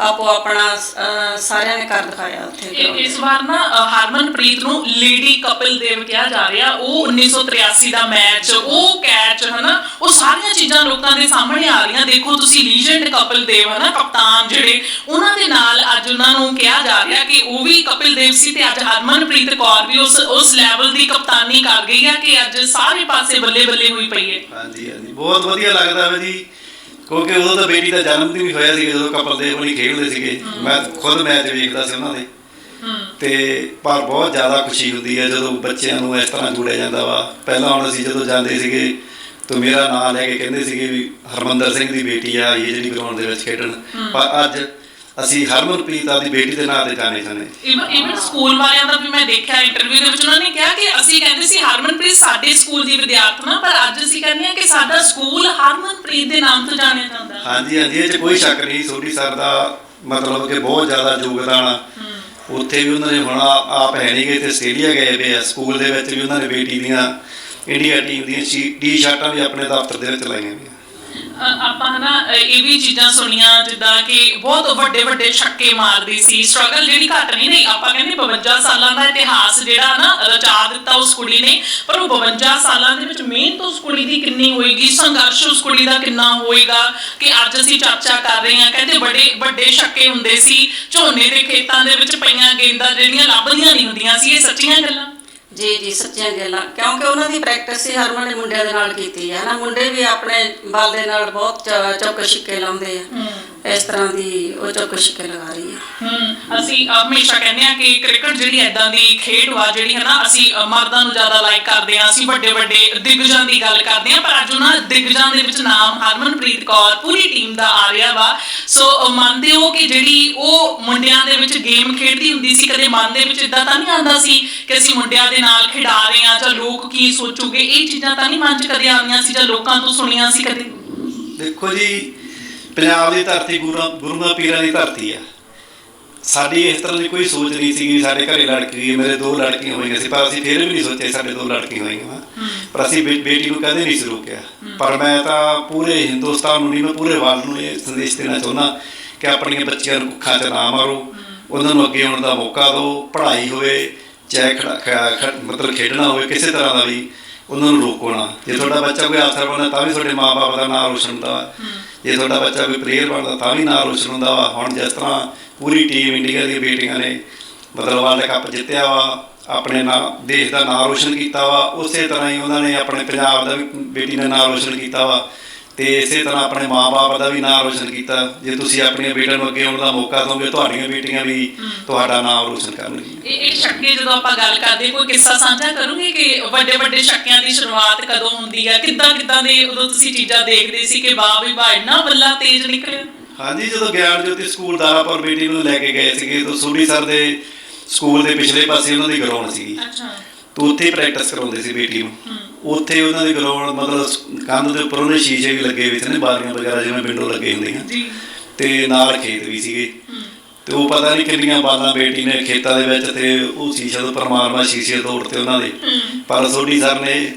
ਆਪੋ ਆਪਣਾ ਅਹ, ਸਾਰਿਆਂ ਨੇ ਕਰ ਦਿਖਾਇਆ ਉੱਥੇ ground। ਇਸ ਵਾਰ ਨਾ ਅ, ਹਰਮਨਪ੍ਰੀਤ ਨੂੰ ਲੇਡੀ ਕਪਲ ਦੇਵ ਕਿਹਾ ਜਾ ਰਿਹਾ। ਉਹ 1983 ਦਾ ਮੈਚ ਉਹ ਕੈਚ ਹਨਾ। ਉਹ ਸਾਰੀਆਂ ਚੀਜ਼ਾਂ ਲੋਕਾਂ ਦੇ ਸਾਹਮਣੇ ਆ ਰਹੀਆਂ। ਦੇਖੋ ਤੁਸੀਂ ਲੀਜੈਂਡ ਕਪਲ ਦੇਵ ਹਨਾ ਕਪਤਾਨ ਜਿਹੜੇ ਉਹਨਾਂ ਦੇ ਨਾਲ ਅੱਜ ਉਹਨਾਂ ਨੂੰ ਕਿਹਾ ਜਾ ਰਿਹਾ ਕਿ ਉਹ ਵੀ ਕਪਿਲ ਦੇਵ ਸੀ ਤੇ ਅੱਜ ਹਰਮਨਪ੍ਰੀਤ ਕੌਰ ਵੀ ਉਸ ਉਸ ਲੈਵਲ ਦੀ ਕਪਤਾਨੀ ਕਰ ਗਈ ਹੈ ਕਿ ਅੱਜ ਸਾਰੇ ਪਾਸੇ ਬੱਲੇ ਬੱਲੇ ਹੋਈ ਪਈ ਹੈ। ਹਾਂਜੀ ਹਾਂਜੀ। ਬਹੁਤ ਵਧੀਆ ਲੱਗਦਾ ਵਾ ਜੀ। ਕਿਉਂਕਿ ਉਦੋਂ ਤਾਂ ਬੇਟੀ ਦਾ ਜਨਮ ਦਿਨ ਵੀ ਹੋਇਆ ਸੀ ਜਦੋਂ ਕਪਲ ਦੇਵ ਹੋਣੀ ਖੇਡਦੇ ਸੀਗੇ। ਮੈਂ ਖੁਦ ਮੈਚ ਵੇਖਦਾ ਸੀ ਉਹਨਾਂ ਦੇ। ਤੇ ਪਰ ਬਹੁਤ ਜ਼ਿਆਦਾ ਖੁਸ਼ੀ ਹੁੰਦੀ ਹੈ ਜਦੋਂ ਬੱਚਿਆਂ ਨੂੰ ਇਸ ਤਰ੍ਹਾਂ ਜੋੜਿਆ ਜਾਂਦਾ ਵਾ। ਪਹਿਲਾਂ ਹੁਣ ਅਸੀਂ ਜਦੋਂ ਜਾਂਦੇ ਸੀਗੇ ਤਾਂ ਮੇਰਾ ਨਾਮ ਲੈ ਕੇ ਕਹਿੰਦੇ ਸੀਗੇ ਵੀ ਹਰਮੰਦਰ ਸਿੰਘ ਦੀ ਬੇਟੀ ਆ ਇਹ ਜਿਹੜੀ ਗਰਾਊਂਡ ਦੇ ਵਿੱਚ ਖੇਡਣ। ਪਰ ਅੱਜ ਅਸੀਂ ਹਰਮਨਪ੍ਰੀਤ ਆਪਦੀ ਬੇਟੀ ਦੇ ਨਾਂ ਤੇ ਜਾਣੇ ਜਾਂਦੇ ਇਵਨ ਸਕੂਲ ਵਾਲਿਆਂ ਦਾ ਵੀ ਮੈਂ ਦੇਖਿਆ ਇੰਟਰਵਿਊ ਦੇ ਵਿੱਚ ਉਹਨਾਂ ਨੇ ਕਿਹਾ ਕਿ ਅਸੀਂ ਕਹਿੰਦੇ ਸੀ ਹਰਮਨਪ੍ਰੀਤ ਸਾਡੇ ਸਕੂਲ ਦੀ ਵਿਦਿਆਰਥਣ ਪਰ ਅੱਜ ਅਸੀਂ ਕਹਿੰਦੇ ਹਾਂ ਕਿ ਸਾਡਾ ਸਕੂਲ ਹਰਮਨਪ੍ਰੀਤ ਦੇ ਨਾਮ ਤੋਂ ਜਾਣਿਆ ਜਾਂਦਾ। ਹਾਂਜੀ ਹਾਂਜੀ ਇਹ 'ਚ ਕੋਈ ਸ਼ੱਕ ਨਹੀਂ ਸੋਢੀ ਸਰ ਦਾ ਮਤਲਬ ਕਿ ਬਹੁਤ ਜ਼ਿਆਦਾ ਯੋਗਦਾਨ ਆ। ਉੱਥੇ ਵੀ ਉਹਨਾਂ ਨੇ ਹੁਣ ਆਪ ਹੈ ਨਹੀਂ ਗਏ ਤੇ ਆਸਟ੍ਰੇਲੀਆ ਗਏ ਵੇ ਆ ਸਕੂਲ ਦੇ ਵਿੱਚ ਵੀ ਉਹਨਾਂ ਨੇ ਬੇਟੀ ਦੀਆਂ ਇੰਡੀਆ ਟੀਮ ਦੀਆਂ ਟੀ-ਸ਼ਰਟਾਂ ਵੀ ਆਪਣੇ ਦਫ਼ਤਰ ਦੇ ਵਿੱਚ ਲਾਈਆਂ ਅ, ਆਪਾਂ ਹਨਾ ਇਹ ਵੀ ਚੀਜ਼ਾਂ ਸੁਣੀਆਂ, ਜਿੱਦਾਂ ਕਿ ਬਹੁਤ ਵੱਡੇ ਵੱਡੇ ਛੱਕੇ ਮਾਰਦੀ ਸੀ ਸਟਰਗਲ ਜਿਹੜੀ ਘੱਟ ਨਹੀਂ ਰਹੀ ਆਪਾਂ ਕਹਿੰਦੇ 52 ਸਾਲਾਂ ਦਾ ਇਤਿਹਾਸ ਜਿਹੜਾ ਨਾ, ਰਚਾ ਦਿੱਤਾ ਉਸ ਕੁੜੀ ਨੇ, ਪਰ ਉਹ 52 ਸਾਲਾਂ ਦੇ ਵਿੱਚ ਮਿਹਨਤ ਉਸ ਕੁੜੀ ਦੀ ਕਿੰਨੀ ਹੋਏਗੀ, ਸੰਘਰਸ਼ ਉਸ ਕੁੜੀ ਦਾ ਕਿੰਨਾ ਹੋਏਗਾ, ਕਿ ਅੱਜ ਅਸੀਂ ਚਰਚਾ ਕਰ ਰਹੇ ਹਾਂ, ਕਹਿੰਦੇ ਬੜੇ ਵੱਡੇ ਛੱਕੇ ਹੁੰਦੇ ਸੀ, ਝੋਨੇ ਦੇ ਖੇਤਾਂ ਦੇ ਵਿੱਚ ਪਈਆਂ ਗੇਂਦਾਂ ਜਿਹੜੀਆਂ ਲੱਭਦੀਆਂ ਨਹੀਂ ਹੁੰਦੀਆਂ ਸੀ, ਇਹ ਸੱਚੀਆਂ ਗੱਲਾਂ? ਜੀ ਜੀ, ਸੱਚੀਆਂ ਗੱਲਾਂ। ਕਿਉਂਕਿ ਉਹਨਾਂ ਦੀ ਪ੍ਰੈਕਟਿਸ ਹੀ ਹਰਮਨ ਨੇ ਮੁੰਡਿਆਂ ਦੇ ਨਾਲ ਕੀਤੀ ਹੈ। ਨਾ ਮੁੰਡੇ ਵੀ ਆਪਣੇ ਬਲ ਦੇ ਨਾਲ ਬਹੁਤ ਚੌਕੇ ਛਿੱਕੇ ਲਾਉਂਦੇ ਆ। ਇਸ ਤਰ੍ਹਾਂ ਦੀ ਉਹ ਚੌਕੇ ਛਿੱਕੇ ਲਗਾ ਰਹੀ ਹੈ। ਹਮ ਅਸੀਂ ਹਮੇਸ਼ਾ ਕਹਿੰਦੇ ਆ ਕਿ ਕ੍ਰਿਕਟ ਜਿਹੜੀ ਐਦਾਂ ਦੀ ਖੇਡ ਵਾ ਜਿਹੜੀ ਹੈ ਨਾ ਅਸੀਂ ਮਰਦਾਂ ਨੂੰ ਜ਼ਿਆਦਾ ਲਾਈਕ ਕਰਦੇ ਆ ਅਸੀਂ ਵੱਡੇ ਵੱਡੇ ਦਿਗਜਾਂ ਦੀ ਗੱਲ ਕਰਦੇ ਆ ਪਰ ਅੱਜ ਉਹਨਾਂ ਦਿਗਜਾਂ ਦੇ ਵਿੱਚ ਨਾਮ ਹਰਮਨਪ੍ਰੀਤ ਕੌਰ ਪੂਰੀ ਟੀਮ ਦਾ ਆ ਰਿਹਾ ਵਾ। ਸੋ ਮੰਨਦੇ ਹੋ ਕਿ ਜਿਹੜੀ ਉਹ ਮੁੰਡਿਆਂ ਦੇ ਵਿੱਚ ਗੇਮ ਖੇਡਦੀ ਹੁੰਦੀ ਸੀ ਕਦੇ ਮਨ ਦੇ ਵਿੱਚ ਇਦਾਂ ਤਾਂ ਨਹੀਂ ਆਉਂਦਾ ਸੀ ਕਿ ਅਸੀਂ ਮੁੰਡਿਆਂ ਦੇ ਨਾਲ ਖਿਡਾ ਰਹੇ ਆ ਜਾਂ ਲੋਕ ਕੀ ਸੋਚੂਗੇ? ਇਹ ਚੀਜ਼ਾਂ ਤਾਂ ਨਹੀਂ ਮਨ 'ਚ ਕਦੇ ਆਉਂਦੀਆਂ ਸੀ ਜਾਂ ਲੋਕਾਂ ਤੋਂ ਸੁਣੀਆਂ ਸੀ ਕਦੇ? ਦੇਖੋ ਜੀ ਪੰਜਾਬ ਦੀ ਧਰਤੀ ਗੁਰੂ ਗੁਰੂਆਂ ਪੀਰਾਂ ਦੀ ਧਰਤੀ ਆ। ਸਾਡੀ ਇਸ ਤਰ੍ਹਾਂ ਦੀ ਕੋਈ ਸੋਚ ਨਹੀਂ ਸੀ ਕਿ ਸਾਡੇ ਘਰੇ ਲੜਕੀ ਹੋਈ ਮੇਰੇ ਦੋ ਲੜਕੀਆਂ ਹੋਈਆਂ ਸੀ ਪਰ ਅਸੀਂ ਫਿਰ ਵੀ ਨਹੀਂ ਸੋਚੇ ਸਾਡੇ ਦੋ ਲੜਕੀਆਂ ਹੋਈਆਂ ਪਰ ਅਸੀਂ ਬੇਟੀ ਨੂੰ ਕਦੇ ਨਹੀਂ ਸੀ ਰੋਕਿਆ ਪਰ ਮੈਂ ਤਾਂ ਪੂਰੇ ਹਿੰਦੁਸਤਾਨ ਨੂੰ ਨਹੀਂ ਮੈਂ ਪੂਰੇ ਵਰਲਡ ਨੂੰ ਇਹ ਸੰਦੇਸ਼ ਦੇਣਾ ਚਾਹੁੰਦਾ ਕਿ ਆਪਣੀਆਂ ਬੱਚੀਆਂ ਨੂੰ ਅੱਖਾਂ 'ਚ ਨਾ ਮਾਰੋ ਉਹਨਾਂ ਨੂੰ ਅੱਗੇ ਆਉਣ ਦਾ ਮੌਕਾ ਦਿਓ ਪੜ੍ਹਾਈ ਹੋਵੇ ਚਾਹੇ ਮਤਲਬ ਖੇਡਣਾ ਹੋਵੇ ਕਿਸੇ ਤਰ੍ਹਾਂ ਦਾ ਵੀ ਉਹਨਾਂ ਨੂੰ ਰੋਕੋ ਨਾ। ਜੇ ਤੁਹਾਡਾ ਬੱਚਾ ਕੋਈ ਅਫਸਰ ਬਣਦਾ ਤਾਂ ਵੀ ਤੁਹਾਡੇ ਮਾਪੇ ਦਾ ਨਾਮ ਰੋਸ਼ਨ ਹੁੰਦਾ ਜੇ ਤੁਹਾਡਾ ਬੱਚਾ ਕੋਈ ਪਲੇਅਰ ਬਣਦਾ ਤਾਂ ਵੀ ਨਾਮ ਰੋਸ਼ਨ ਹੁੰਦਾ ਵਾ। ਹੁਣ ਜਿਸ ਤਰ੍ਹਾਂ ਪੂਰੀ ਟੀਮ ਇੰਡੀਆ ਦੀਆਂ ਬੇਟੀਆਂ ਨੇ ਮਤਲਬ ਵਰਲਡ ਕੱਪ ਜਿੱਤਿਆ ਵਾ ਆਪਣੇ ਨਾਂ ਦੇਸ਼ ਦਾ ਨਾਮ ਰੋਸ਼ਨ ਕੀਤਾ ਵਾ ਉਸੇ ਤਰ੍ਹਾਂ ਹੀ ਉਹਨਾਂ ਨੇ ਆਪਣੇ ਪੰਜਾਬ ਦਾ ਵੀ ਬੇਟੀ ਨੇ ਨਾਮ ਰੋਸ਼ਨ ਕੀਤਾ ਵਾ। ਤੇ ਇਸੇ ਤਰ੍ਹਾਂ ਆਪਣੇ ਮਾਪੇ ਦਾ ਵੀ ਨਾਮ ਰੋਸ਼ਨ ਕੀਤਾ। ਜੇ ਤੁਸੀਂ ਆਪਣੀਆਂ ਬੇਟੀਆਂ ਨੂੰ ਅੱਗੇ ਆਉਣ ਦਾ ਮੌਕਾ ਦਿਓਗੇ ਤੁਹਾਡੀਆਂ ਬੇਟੀਆਂ ਵੀ ਤੁਹਾਡਾ ਨਾਮ ਰੋਸ਼ਨ ਕਰਨਗੀਆਂ। ਇਹ ਇਹ ਛੱਕੇ ਜਦੋਂ ਆਪਾਂ ਗੱਲ ਕਰਦੇ ਕੋਈ ਕਿੱਸਾ ਸਾਂਝਾ ਕਰੋਗੇ ਕਿ ਵੱਡੇ ਵੱਡੇ ਛੱਕਿਆਂ ਦੀ ਸ਼ੁਰੂਆਤ ਕਦੋਂ ਹੁੰਦੀ ਹੈ ਕਿੱਦਾਂ ਕਿੱਦਾਂ ਦੇ ਉਦੋਂ ਤੁਸੀਂ ਚੀਜ਼ਾਂ ਦੇਖਦੇ ਸੀ ਕਿ ਵਾਹ ਵੀ ਵਾਹ ਇੰਨਾ ਬੱਲਾ ਤੇਜ਼ ਨਿਕਲਿਆ? ਹਾਂਜੀ ਜਦੋਂ ਗਿਆਨ ਜੋਤੀ ਸਕੂਲ ਦਾਰਾਪੁਰ ਬੇਟੀ ਨੂੰ ਲੈ ਕੇ ਗਏ ਸੀਗੇ ਤਾਂ ਸੂਰੀ ਸਰ ਦੇ ਸਕੂਲ ਦੇ ਪਿਛਲੇ ਪਾਸੇ ਉਹਨਾਂ ਦੀ ਗਰਾਊਂਡ ਸੀਗੀ। ਅੱਛਾ। ਤਾਂ ਉੱਥੇ ਪ੍ਰੈਕਟਿਸ ਕਰਾਉਂਦੇ ਸੀ ਬੇਟੀ ਨੂੰ। ਉੱਥੇ ਉਹਨਾਂ ਦੀ ਗਰਾਊਂਡ ਮਤਲਬ ਕੰਧ ਦੇ ਉੱਪਰ ਉਹਨੇ ਸ਼ੀਸ਼ੇ ਵੀ ਲੱਗੇ ਹੋਏ ਸੀ ਨੇ ਬਾਰੀਆਂ ਵਗੈਰਾ ਜਿਵੇਂ ਵਿੰਡੋ ਲੱਗੇ ਹੁੰਦੀਆਂ ਜੀ। ਤੇ ਨਾਲ ਖੇਤ ਵੀ ਸੀਗੇ। ਤੇ ਉਹ ਪਤਾ ਨਹੀਂ ਕਿੰਨੀਆਂ ਬਾਲਾਂ ਬੇਟੀ ਨੇ ਖੇਤਾਂ ਦੇ ਵਿੱਚ ਤੇ ਉਹ ਸ਼ੀਸ਼ੇ ਤੋਂ ਪਰਮਾਰਮਾ ਸ਼ੀਸ਼ੇ ਤੋੜਤੇ ਉਹਨਾਂ ਦੇ। ਪਰ ਸੋਢੀ ਸਰ ਨੇ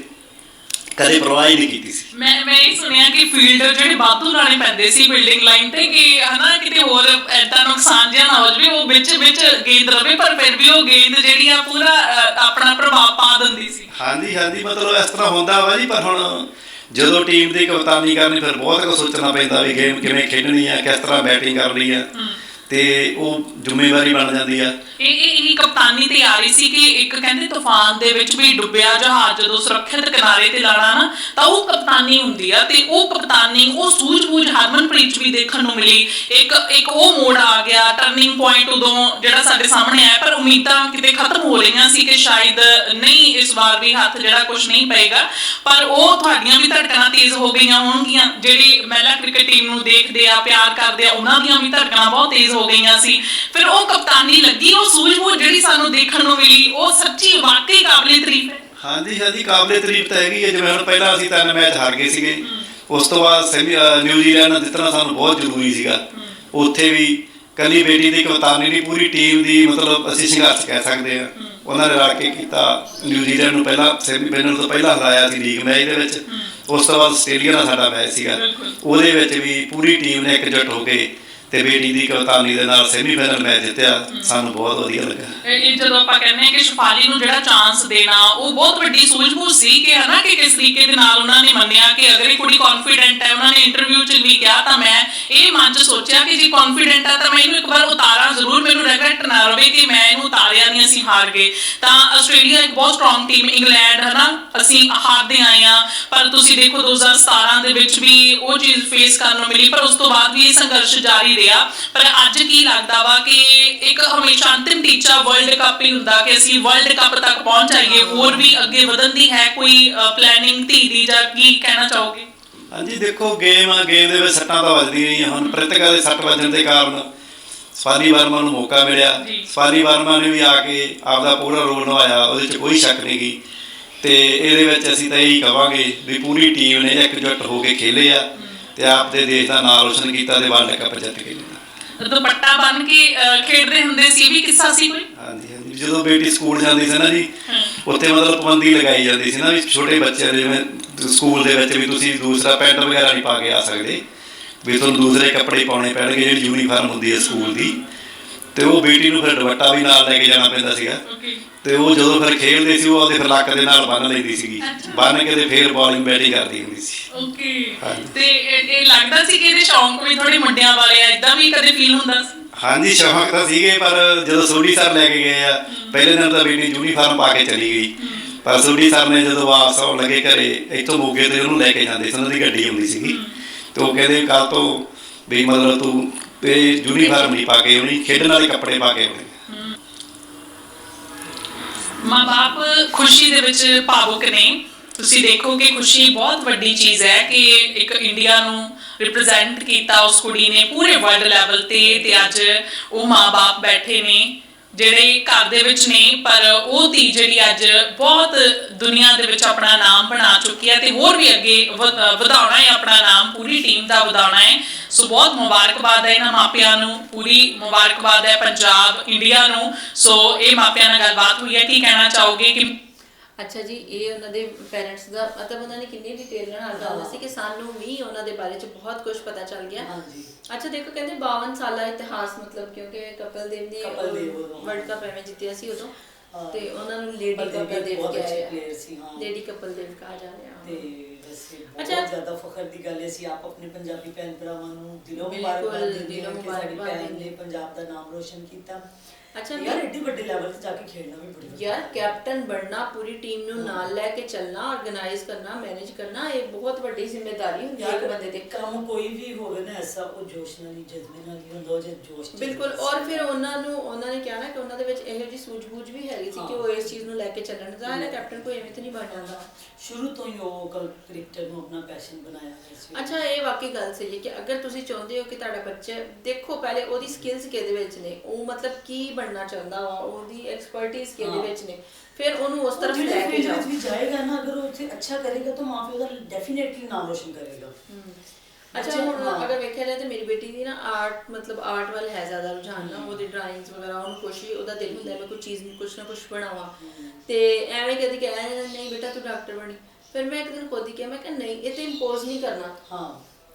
ਕਦੇ ਪਰਵਾਹ ਹੀ ਨਹੀਂ ਕੀਤੀ ਸੀ। ਮੈਂ ਮੈਂ ਇਹ ਸੁਣਿਆ ਕਿ ਫੀਲਡ ਜਿਹੜੇ ਬਾਤੂ ਲਾਣੇ ਪੈਂਦੇ ਸੀ ਬਿਲਡਿੰਗ ਲਾਈਨ ਤੇ ਕਿ ਹਨਾ ਕਿਤੇ ਹੋਰ ਐਦਾਂ ਨੁਕਸਾਨ ਜਿਹਾ ਨਾ ਹੋ ਜਾਵੇ ਉਹ ਵਿੱਚ ਵਿੱਚ ਗੇਂਦ ਰਵੇ ਪਰ ਫਿਰ ਵੀ ਉਹ ਗੇਂਦ ਜਿਹੜੀ ਆ ਪੂਰਾ ਆਪਣਾ ਪ੍ਰਭਾਵ ਪਾ ਦਿੰਦੀ ਸੀ। ਹਾਂਜੀ ਹਾਂਜੀ ਮਤਲਬ ਇਸ ਤਰ੍ਹਾਂ ਹੁੰਦਾ ਵਾ ਜੀ ਪਰ ਹੁਣ ਜਦੋਂ ਟੀਮ ਦੀ ਕਪਤਾਨੀ ਕਰਨੀ ਫਿਰ ਬਹੁਤ ਕੁਝ ਸੋਚਣਾ ਪੈਂਦਾ ਵੀ ਗੇਮ ਕਿਵੇਂ ਖੇਡਣੀ ਆ ਕਿਸ ਤਰ੍ਹਾਂ ਬੈਟਿੰਗ ਕਰਨੀ ਆ। ਤੇ ਉਹ ਜ਼ਿੰਮੇਵਾਰੀ ਬਣ ਜਾਂਦੀ ਆ। ਇਹ ਇਹ ਇਹ ਕਪਤਾਨੀ ਤੇ ਆ ਰਹੀ ਸੀ ਕਿ ਇੱਕ ਕਹਿੰਦੇ ਤੂਫਾਨ ਦੇ ਵਿੱਚ ਵੀ ਡੁੱਬਿਆ ਜਹਾਜ਼ ਜਦੋਂ ਸੁਰੱਖਿਅਤ ਕਿਨਾਰੇ ਤੇ ਲਾਣਾ ਨਾ, ਤਾਂ ਉਹ ਕਪਤਾਨੀ ਹੁੰਦੀ ਆ ਤੇ ਉਹ ਕਪਤਾਨੀ, ਉਹ ਸੂਝ-ਬੂਝ ਹਰਮਨਪ੍ਰੀਤ ਵੀ ਦੇਖਣ ਨੂੰ ਮਿਲੀ। ਇੱਕ ਇੱਕ ਉਹ ਮੋੜ ਆ ਗਿਆ ਟਰਨਿੰਗ ਪੁਆਇੰਟ ਉਦੋਂ ਜਿਹੜਾ ਸਾਡੇ ਸਾਹਮਣੇ ਆਇਆ, ਪਰ ਉਮੀਦਾਂ ਕਿਤੇ ਖਤਮ ਹੋ ਰਹੀਆਂ ਸੀ ਕਿ ਸ਼ਾਇਦ ਨਹੀਂ ਇਸ ਵਾਰ ਵੀ ਹੱਥ ਜਿਹੜਾ ਕੁਝ ਨਹੀਂ ਪਏਗਾ। ਪਰ ਉਹ ਤੁਹਾਡੀਆਂ ਵੀ ਧੜਕਣਾਂ ਤੇਜ਼ ਹੋ ਗਈਆਂ ਹੋਣਗੀਆਂ। ਜਿਹੜੀ ਮਹਿਲਾ ਕ੍ਰਿਕਟ ਟੀਮ ਨੂੰ ਦੇਖਦੇ ਆ, ਪਿਆਰ ਕਰਦੇ ਆ, ਉਹਨਾਂ ਦੀਆਂ ਵੀ ਧੜਕਣਾਂ ਬਹੁਤ ਤੇਜ਼ ਹੋ ਗਈਆਂ ਸੀ। ਫਿਰ ਉਹ ਕਪਤਾਨੀ ਲੱਗੀ, ਉਹ ਸੂਝ-ਬੂਝ ਜਿਹੜੀ ਸਾਨੂੰ ਦੇਖਣ ਨੂੰ ਮਿਲੀ, ਉਹ ਸੱਚੀ ਵਾਕਈ ਕਾਬਲੇ ਤਾਰੀਫ ਹੈ। ਹਾਂਜੀ ਹਾਂਜੀ, ਕਾਬਲੇ ਤਾਰੀਫ ਤਾਂ ਹੈਗੀ ਹੈ। ਜਿਵੇਂ ਹੁਣ ਪਹਿਲਾਂ ਅਸੀਂ ਤਿੰਨ ਮੈਚ ਹਾਰ ਗਏ ਸੀਗੇ। ਉਸ ਤੋਂ ਬਾਅਦ ਸੈਮੀ ਨਿਊਜ਼ੀਲੈਂਡ ਨਾਲ ਜਿੱਤਣਾ ਸਾਨੂੰ ਬਹੁਤ ਜ਼ਰੂਰੀ ਸੀਗਾ। ਉੱਥੇ ਵੀ ਕੱਲੀ ਬੇਟੀ ਦੀ, ਕਪਤਾਨੀ ਨਹੀਂ ਪੂਰੀ ਟੀਮ ਦੀ ਮਤਲਬ ਅਸੀਂ ਸੰਘਰਸ਼ ਕਹਿ ਸਕਦੇ ਹਾਂ। ਉਹਨਾਂ ਨੇ ਰਲ ਕੇ ਕੀਤਾ। ਨਿਊਜ਼ੀਲੈਂਡ ਨੂੰ ਪਹਿਲਾਂ ਸੈਮੀਫਾਈਨਲ ਤੋਂ ਪਹਿਲਾਂ ਹਰਾਇਆ ਸੀ ਲੀਗ ਮੈਚ ਦੇ ਵਿੱਚ। ਉਸ ਤੋਂ ਬਾਅਦ ਆਸਟ੍ਰੇਲੀਆ ਨਾਲ ਸਾਡਾ ਮੈਚ ਸੀਗਾ। ਉਹਦੇ ਵਿੱਚ ਵੀ ਪੂਰੀ ਟੀਮ ਨੇ ਇਕਜੁੱਟ ਹੋ ਕੇ ਤੇ ਬੇਟੀ ਦੀ ਕਪਤਾਨੀ ਦੇ ਨਾਲ ਸੈਮੀਫਾਈਨਲ ਮੈਚ ਜਿੱਤਿਆ, ਸਾਨੂੰ ਬਹੁਤ ਵਧੀਆ ਲੱਗਾ। ਇਹ ਜਦੋਂ ਆਪਾਂ ਕਹਿੰਦੇ ਹਾਂ ਕਿ ਸ਼ਫਾਲੀ ਨੂੰ ਜਿਹੜਾ ਚਾਂਸ ਦੇਣਾ, ਉਹ ਬਹੁਤ ਵੱਡੀ ਸੂਝ-ਬੂਝ ਸੀ ਕਿ ਹਨਾ ਕਿ ਕਿਸ ਤਰੀਕੇ ਦੇ ਨਾਲ ਉਹਨਾਂ ਨੇ ਮੰਨਿਆ ਕਿ ਅਗਰ ਇਹ ਕੁੜੀ ਕੌਨਫੀਡੈਂਟ ਹੈ, ਉਹਨਾਂ ਨੇ ਇੰਟਰਵਿਊ 'ਚ ਵੀ ਕਿਹਾ ਤਾਂ ਮੈਂ ਇਹ ਮਨ 'ਚ ਸੋਚਿਆ ਕਿ ਜੇ ਕੌਨਫੀਡੈਂਟ ਆ ਤਾਂ ਮੈਂ ਇਹਨੂੰ ਇੱਕ ਵਾਰ ਉਤਾਰਾਂ, ਜ਼ਰੂਰ ਮੈਨੂੰ ਰੈਗਰੈਟ ਨਾ ਰਵੇ ਕਿ ਮੈਂ ਇਹਨੂੰ ਉਤਾਰਿਆ ਨਹੀਂ, ਅਸੀਂ ਹਾਰ ਗਏ। ਤਾਂ ਆਸਟ੍ਰੇਲੀਆ ਇੱਕ ਬਹੁਤ ਸਟਰੋਂਗ ਟੀਮ ਇੰਗਲੈਂਡ ਹਨਾ, ਅਸੀਂ ਹਾਰਦੇ ਆਏ ਆ ਪਰ ਤੁਸੀਂ ਦੇਖੋ 2017 ਦੇ ਵਿੱਚ ਵੀ ਉਹ ਚੀਜ਼ ਫੇਸ ਕਰਨ ਨੂੰ ਮਿਲੀ, ਪਰ ਉਸ ਤੋਂ ਬਾਅਦ ਵੀ ਇਹ ਸੰਘਰਸ਼ ਜਾਰੀ ਰਿਹਾ। ਪਰ ਅੱਜ ਕੀ ਲੱਗਦਾ ਵਾ ਕਿ ਇੱਕ ਹਮੇਸ਼ਾ ਅੰਤਿਮ ਟੀਚਾ ਵਰਲਡ ਕੱਪ ਹੀ ਹੁੰਦਾ ਕਿ ਅਸੀਂ ਵਰਲਡ ਕੱਪ ਤੱਕ ਪਹੁੰਚ ਜਾਈਏ। ਹੋਰ ਵੀ ਅੱਗੇ ਵਧਣ ਦੀ ਹੈ ਕੋਈ ਪਲੈਨਿੰਗ ਧੀਰੀ ਜਾਂ ਕੀ ਕਹਿਣਾ ਚਾਹੋਗੇ? ਹਾਂਜੀ ਦੇਖੋ ਗੇਮ ਆ ਗੇਮ ਦੇ ਵਿੱਚ ਸੱਟਾਂ ਤਾਂ ਵੱਜਦੀਆਂ ਹੀ ਆ। ਹੁਣ ਪ੍ਰਿਤਕਾ ਦੇ ਸੱਟ ਵੱਜਣ ਦੇ ਕਾਰਨ ਸਵਾਰੀ ਵਰਮਾ ਨੂੰ ਮੌਕਾ ਮਿਲਿਆ। ਸਵਾਰੀ ਵਰਮਾ ਨੇ ਵੀ ਆ ਕੇ ਆਪਦਾ ਪੂਰਾ ਰੋਲ ਨਿਭਾਇਆ। ਉਹਦੇ 'ਚ ਕੋਈ ਸ਼ੱਕ ਨਹੀਂ ਗੀ। ਤੇ ਇਹਦੇ ਵਿੱਚ ਅਸੀਂ ਤਾਂ ਇਹੀ ਕਵਾਂਗੇ ਵੀ ਪੂਰੀ ਟੀਮ ਨੇ ਇਕਜੁੱਟ ਹੋ ਕੇ ਖੇਲੇ ਆ। ਤੇ ਆਪਦੇ ਦੇਸ਼ ਦਾ ਨਾਮ ਰੋਸ਼ਨ ਕੀਤਾ ਤੇ ਵਰਲਡ ਕੱਪ ਜਿੱਤ ਕੇ ਲਿਆ ਦੁਪੱਟਾ ਬੰਨ ਕੇ ਖੇਡਦੇ ਹੁੰਦੇ ਸੀ ਵੀ ਕਿੱਸਾ ਸੀ ਕੋਈ? ਹਾਂਜੀ ਹਾਂਜੀ। ਜਦੋਂ ਬੇਟੀ ਸਕੂਲ ਜਾਂਦੀ ਸੀ ਨਾ ਜੀ ਉੱਥੇ ਮਤਲਬ ਪਾਬੰਦੀ ਲਗਾਈ ਜਾਂਦੀ ਸੀ ਨਾ ਵੀ ਛੋਟੇ ਬੱਚਿਆਂ ਦੇ ਜਿਵੇਂ ਸਕੂਲ ਦੇ ਵਿੱਚ ਵੀ ਤੁਸੀਂ ਦੂਸਰਾ ਪੈਂਟ ਵਗੈਰਾ ਨਹੀਂ ਪਾ ਕੇ ਆ ਸਕਦੇ ਵੀ ਤੁਹਾਨੂੰ ਦੂਸਰੇ ਕੱਪੜੇ ਪਾਉਣੇ ਪੈਣਗੇ ਜਿਹੜੀ ਯੂਨੀਫਾਰਮ ਹੁੰਦੀ ਹੈ ਸਕੂਲ ਦੀ। ਤੇ ਉਹ ਬੇਟੀ ਨੂੰ ਫਿਰ ਦੁਪੱਟਾ ਵੀ ਨਾਲ ਲੈ ਕੇ ਜਾਣਾ ਪੈਂਦਾ ਸੀਗਾ। ਤੇ ਉਹ ਜਦੋਂ ਫਿਰ ਖੇਡਦੇ ਸੀ ਉਹ ਉਹਦੇ ਫਿਰ ਲੱਕ ਦੇ ਨਾਲ ਬੰਨ ਲੈਂਦੀ ਸੀਗੀ। ਬੰਨ ਕੇ ਤੇ ਫਿਰ ਬੋਲਿੰਗ ਬੈਟਿੰਗ ਕਰਦੀ ਹੁੰਦੀ ਸੀ। ਓਕੇ। ਤੇ ਇਹ ਇਹ ਲੱਗਦਾ ਸੀ ਕਿ ਇਹਦੇ ਸ਼ੌਂਕ ਵੀ ਥੋੜੇ ਮੁੰਡਿਆਂ ਵਾਲੇ ਆ ਇਦਾਂ ਵੀ ਕਦੇ ਫੀਲ ਹੁੰਦਾ ਸੀ? ਹਾਂਜੀ ਸ਼ੌਂਕ ਤਾਂ ਸੀਗੇ ਪਰ ਜਦੋਂ ਸੋਢੀ ਸਰ ਲੈ ਕੇ ਗਏ ਆ ਪਹਿਲੇ ਦਿਨ ਤਾਂ ਬੇਟੀ ਯੂਨੀਫਾਰਮ ਪਾ ਕੇ ਚਲੀ ਗਈ। ਪਰ ਸੋਢੀ ਸਰ ਨੇ ਜਦੋਂ ਵਾਪਸ ਆਉਣ ਲੱਗੇ ਘਰੇ ਇੱਥੋਂ ਮੋਗੇ ਤੇ ਉਹਨੂੰ ਲੈ ਕੇ ਜਾਂਦੇ ਸੀ ਉਹਨਾਂ ਦੀ ਗੱਡੀ ਹੁੰਦੀ ਸੀਗੀ। ਤੇ ਉਹ ਕਹਿੰਦੇ ਕੱਲ ਤੋਂ ਵੀ ਮਤਲਬ ਤੂੰ ਇਹ ਯੂਨੀਫਾਰਮ ਨਹੀਂ ਪਾ ਕੇ ਆਉਣੀ ਖੇਡਣ ਵਾਲੇ ਕੱਪੜੇ ਪਾ ਕੇ ਆਉਣੇ। ਮਾਂ-ਬਾਪ ਖੁਸ਼ੀ ਦੇ ਵਿੱਚ ਭਾਵੁਕ ਨੇ। ਤੁਸੀਂ ਦੇਖੋ ਕਿ ਖੁਸ਼ੀ ਬਹੁਤ ਵੱਡੀ ਚੀਜ਼ ਹੈ ਕਿ ਇੱਕ ਇੰਡੀਆ ਨੂੰ ਰਿਪਰੈਜ਼ੈਂਟ ਕੀਤਾ ਉਸ ਕੁੜੀ ਨੇ ਪੂਰੇ ਵਰਲਡ ਲੈਵਲ ਤੇ ਤੇ ਅੱਜ ਉਹ ਮਾਂ-ਬਾਪ ਬੈਠੇ ਨੇ। ਜਿਹੜੇ ਘਰ ਦੇ ਵਿੱਚ ਨੇ, ਪਰ ਉਹ ਧੀ ਜਿਹੜੀ ਅੱਜ ਬਹੁਤ ਦੁਨੀਆ ਦੇ ਵਿੱਚ ਆਪਣਾ ਨਾਮ ਬਣਾ ਚੁੱਕੀ ਹੈ ਤੇ ਹੋਰ ਵੀ ਅੱਗੇ ਵਧਾਉਣਾ ਹੈ, ਆਪਣਾ ਨਾਮ ਪੂਰੀ ਟੀਮ ਦਾ ਵਧਾਉਣਾ ਹੈ। ਸੋ ਬਹੁਤ ਮੁਬਾਰਕਬਾਦ ਹੈ ਇਹਨਾਂ ਮਾਪਿਆਂ ਨੂੰ, ਪੂਰੀ ਮੁਬਾਰਕਬਾਦ ਹੈ ਪੰਜਾਬ ਇੰਡੀਆ ਨੂੰ। ਸੋ ਇਹ ਮਾਪਿਆਂ ਨਾਲ ਗੱਲਬਾਤ ਹੋਈ ਹੈ, ਕੀ ਕਹਿਣਾ ਚਾਹੋਗੇ ਕਿ ਅੱਛਾ ਜੀ ਇਹ ਉਹਨਾਂ ਦੇ ਪੈਰੈਂਟਸ ਦਾ ਮਤਲਬ ਉਹਨਾਂ ਨੇ ਕਿੰਨੀ ਡਿਟੇਲ ਨਾਲ ਦੱਸਿਆ ਸੀ ਕਿ ਸਾਨੂੰ ਵੀ ਉਹਨਾਂ ਦੇ ਬਾਰੇ ਚ ਬਹੁਤ ਕੁਝ ਪਤਾ ਚੱਲ ਗਿਆ ਹਾਂਜੀ ਅੱਛਾ ਦੇਖੋ ਕਹਿੰਦੇ 52 ਸਾਲਾ ਇਤਿਹਾਸ ਮਤਲਬ ਕਿਉਂਕਿ ਕਪਲ ਦੇਵ ਨੇ ਕਪਿਲ ਦੇਵ। ਵਰਲਡ ਕੱਪ ਐਵੇਂ ਜਿੱਤਿਆ ਸੀ ਉਦੋਂ। ਤੇ ਉਹਨਾਂ ਨੂੰ ਲੇਡੀ ਕਪਿਲ ਦੇਵ ਕਿਹਾ ਗਿਆ। ਲੇਡੀ ਕਪਲ ਦੇਵ ਕਹਾ ਜਾ ਰਿਹਾ ਤੇ ਵੈਸੇ ਅੱਛਾ। ਬਹੁਤ ਜ਼ਿਆਦਾ ਫਖਰ ਦੀ ਗੱਲ ਹੈ ਅਸੀਂ ਆਪ ਆਪਣੇ ਪੰਜਾਬੀ ਭੈਣ ਭਰਾਵਾਂ ਨੂੰ ਦਿਲੋਂ ਬਿਲਕੁਲ, ਮੁਬਾਰਕਬਾਦ ਦਿੰਦੇ ਦਿਲੋਂ ਹਾਂ ਕਿ ਸਾਡੀ ਮੁਬਾਰਕਬਾਦ ਭੈਣ ਦਿੰਦੇ ਨੇ ਪੰਜਾਬ ਦਾ ਨਾਮ ਰੋਸ਼ਨ ਕੀਤਾ। ਅੱਛਾ, ਯਾਰ ਮੈਂ- ਏਡੀ ਵੱਡੇ ਲੈਵਲ ਤੇ ਜਾ ਕੇ ਖੇਡਣਾ ਵੀ ਬੜੀ ਵਧੀਆ ਯਾਰ ਕੈਪਟਨ ਬਣਨਾ ਪੂਰੀ ਟੀਮ ਨੂੰ ਨਾਲ ਲੈ ਕੇ ਚੱਲਣਾ ਆਰਗੇਨਾਈਜ਼ ਕਰਨਾ ਮੈਨੇਜ ਕਰਨਾ ਇਹ ਬਹੁਤ ਵੱਡੀ ਜ਼ਿੰਮੇਵਾਰੀ ਹੁੰਦੀ ਹੈ ਇੱਕ ਬੰਦੇ ਤੇ। ਕੰਮ ਕੋਈ ਵੀ ਹੋਵੇ ਨਾ ਐਸਾ ਉਹ ਜੋਸ਼ ਨਾਲ ਹੀ ਜਜ਼ਬੇ ਨਾਲ ਹੀ ਹੁੰਦਾ ਉਹ ਜੇ ਜੋਸ਼ ਚ ਬਿਲਕੁਲ ਔਰ ਫਿਰ ਉਹਨਾਂ ਨੂੰ ਉਹਨਾਂ ਨੇ ਕਿਹਾ ਨਾ ਕਿ ਉਹਨਾਂ ਦੇ ਵਿੱਚ ਇਹੋ ਜਿਹੀ ਸੂਝ-ਬੂਝ ਵੀ ਹੈਗੀ ਸੀ ਕਿ ਉਹ ਇਸ ਚੀਜ਼ ਨੂੰ ਲੈ ਕੇ ਚੱਲਣ ਦਾ ਹੈ ਕੈਪਟਨ ਕੋਈ ਐਵੇਂ ਤੇ ਨਹੀਂ ਬਣ ਜਾਂਦਾ। ਸ਼ੁਰੂ ਤੋਂ ਹੀ ਉਹ ਕਲ ਕ੍ਰਿਕਟਰ ਨੂੰ ਆਪਣਾ ਪੈਸ਼ਨ ਬਣਾਇਆ ਹੋਇਆ ਸੀ। ਅੱਛਾ ਇਹ ਵਾਕਈ ਗੱਲ ਸਹੀ ਹੈ ਕਿ ਅਗਰ ਤੁਸੀਂ ਚਾਹੁੰਦੇ ਹੋ ਕਿ ਤੁਹਾਡਾ ਬੱਚਾ ਦੇਖੋ ਪਹਿਲੇ ਉਹਦੀ ਸਕਿੱਲਸ ਕਿਹਦੇ ਵਿੱਚ ਨੇ ਉਹ ਮਤਲਬ ਕੀ ਬਣਨਾ ਚਾਹੁੰਦਾ ਵਾ ਉਹਦੀ ਐਕਸਪਰਟਿਜ਼ ਕਿਹਦੇ। ਵਿੱਚ ਨੇ ਫਿਰ ਉਹਨੂੰ ਉਸ ਜਿਹੜੇ ਲੈ ਕੇ ਜਾਓ। ਵੀ ਜਾਏਗਾ ਨਾ ਅਗਰ ਉਹ ਉੱਥੇ ਅੱਛਾ ਕਰੇਗਾ ਤਾਂ ਮਾਂ ਪਿਓ ਦਾ ਡੈਫੀਨੇਟਲੀ ਨਾਮ ਰੋਸ਼ਨ ਕਰੇਗਾ। ਅੱਛਾ ਹੁਣ। ਅਗਰ ਵੇਖਿਆ ਜਾਏ ਤਾਂ ਮੇਰੀ ਬੇਟੀ ਦੀ ਨਾ ਆਰਟ ਮਤਲਬ ਆਰਟ ਵੱਲ ਹੈ ਜ਼ਿਆਦਾ ਰੁਝਾਨ ਨਾ ਉਹਦੀ ਡਰਾਇੰਗਸ ਵਗੈਰਾ ਉਹਨੂੰ ਵੀ ਉਹਦਾ ਦਿਲ ਹੁੰਦਾ ਮੈਂ ਕੋਈ ਚੀਜ਼ ਕੁਛ ਨਾ ਕੁਛ ਬਣਾਵਾਂ। ਤੇ ਐਵੇਂ ਕਦੀ ਕਹਿ ਨਹੀਂ ਬੇਟਾ ਤੂੰ ਡਾਕਟਰ ਬਣੀ। ਫਿਰ ਮੈਂ ਇੱਕ ਦਿਨ ਖੁਦ ਹੀ ਕਿਹਾ ਮੈਂ ਕਿ ਨਹੀਂ ਇਹ ਤੇ ਇੰਪੋਜ਼ ਨਹੀਂ ਕਰਨਾ। ਹਾਂ।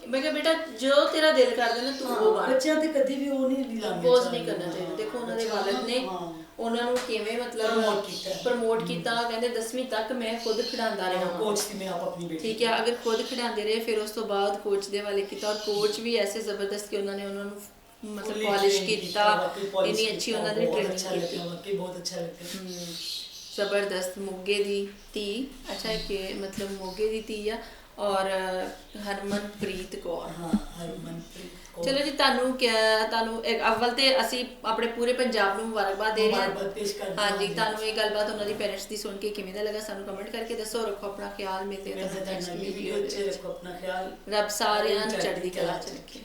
ਮੈਂ ਕਿਹਾ ਬੇਟਾ ਜੋ ਤੇਰਾ ਦਿਲ ਕਰਦਾ ਨਾ ਤੂੰ ਉਹ ਬਣ ਬੱਚਿਆਂ ਤੇ ਕਦੀ ਵੀ ਉਹ ਨਹੀਂ ਲਾਉਂਦੇ ਇੰਪੋਜ਼ ਨਹੀਂ ਕਰਨਾ ਚਾਹੀਦਾ। ਦੇਖੋ ਉਹਨਾਂ ਦੇ ਵਾਲਦ ਨੇ ਉਹਨਾਂ ਨੂੰ ਕਿਵੇਂ ਮਤਲਬ ਪ੍ਰਮੋਟ ਕੀਤਾ। ਕਹਿੰਦੇ 10ਵੀਂ ਤੱਕ ਮੈਂ ਖੁਦ ਖਿਡਾਉਂਦਾ ਰਿਹਾ ਕੋਚ ਦੀ ਆਪ ਆਪਣੀ ਬੇਟੀ ਠੀਕ ਹੈ ਅਗਰ ਖੁਦ ਖਿਡਾਉਂਦੇ ਰਹੇ ਫਿਰ ਉਸ ਤੋਂ ਬਾਅਦ ਕੋਚ ਦੇ ਵਾਲੇ ਕੀਤਾ ਔਰ ਕੋਚ ਵੀ ਐਸੇ ਜ਼ਬਰਦਸਤ ਕਿ ਉਹਨਾਂ ਨੇ ਉਹਨਾਂ ਨੂੰ ਮਤਲਬ ਪਾਲਿਸ਼ ਕੀਤਾ। ਇੰਨੀ ਅੱਛੀ ਉਹਨਾਂ ਨੇ ਟ੍ਰੇਨਿੰਗ ਕੀਤੀ। ਬਹੁਤ ਅੱਛਾ ਲੱਗਿਆ। ਜ਼ਬਰਦਸਤ ਮੋਗੇ ਦੀ ਧੀ ਅੱਛਾ ਕਿ ਮਤਲਬ ਮੋਗੇ ਦੀ ਧੀ ਆ ਔਰ ਹਰਮਨਪ੍ਰੀਤ ਕੌਰ ਹਾਂ ਹਰਮਨਪ੍ਰੀਤ ਚਲੋ ਜੀ ਤੁਹਾਨੂੰ ਤੁਹਾਨੂੰ ਇੱਕ ਅਵਲ ਤੇ ਅਸੀਂ ਆਪਣੇ ਪੂਰੇ ਪੰਜਾਬ ਨੂੰ ਮੁਬਾਰਕਬਾਦ ਦੇ ਰਹੇ ਹਾਂ ਹਾਂਜੀ ਤੁਹਾਨੂੰ ਇਹ ਗੱਲਬਾਤ ਉਹਨਾਂ ਦੀ ਪੇਰੈਂਟਸ ਦੀ ਸੁਣ ਕੇ ਕਿਵੇਂ ਦਾ ਲੱਗਾ ਸਾਨੂੰ ਕਮੈਂਟ ਕਰਕੇ ਦੱਸੋ ਰੱਖੋ ਆਪਣਾ ਖਿਆਲ ਮਿਲਦੇ ਹਾਂ ਰੱਬ ਸਾਰਿਆਂ ਨੂੰ ਚੜ੍ਹਦੀ ਕਲਾ 'ਚ ਰੱਖੇ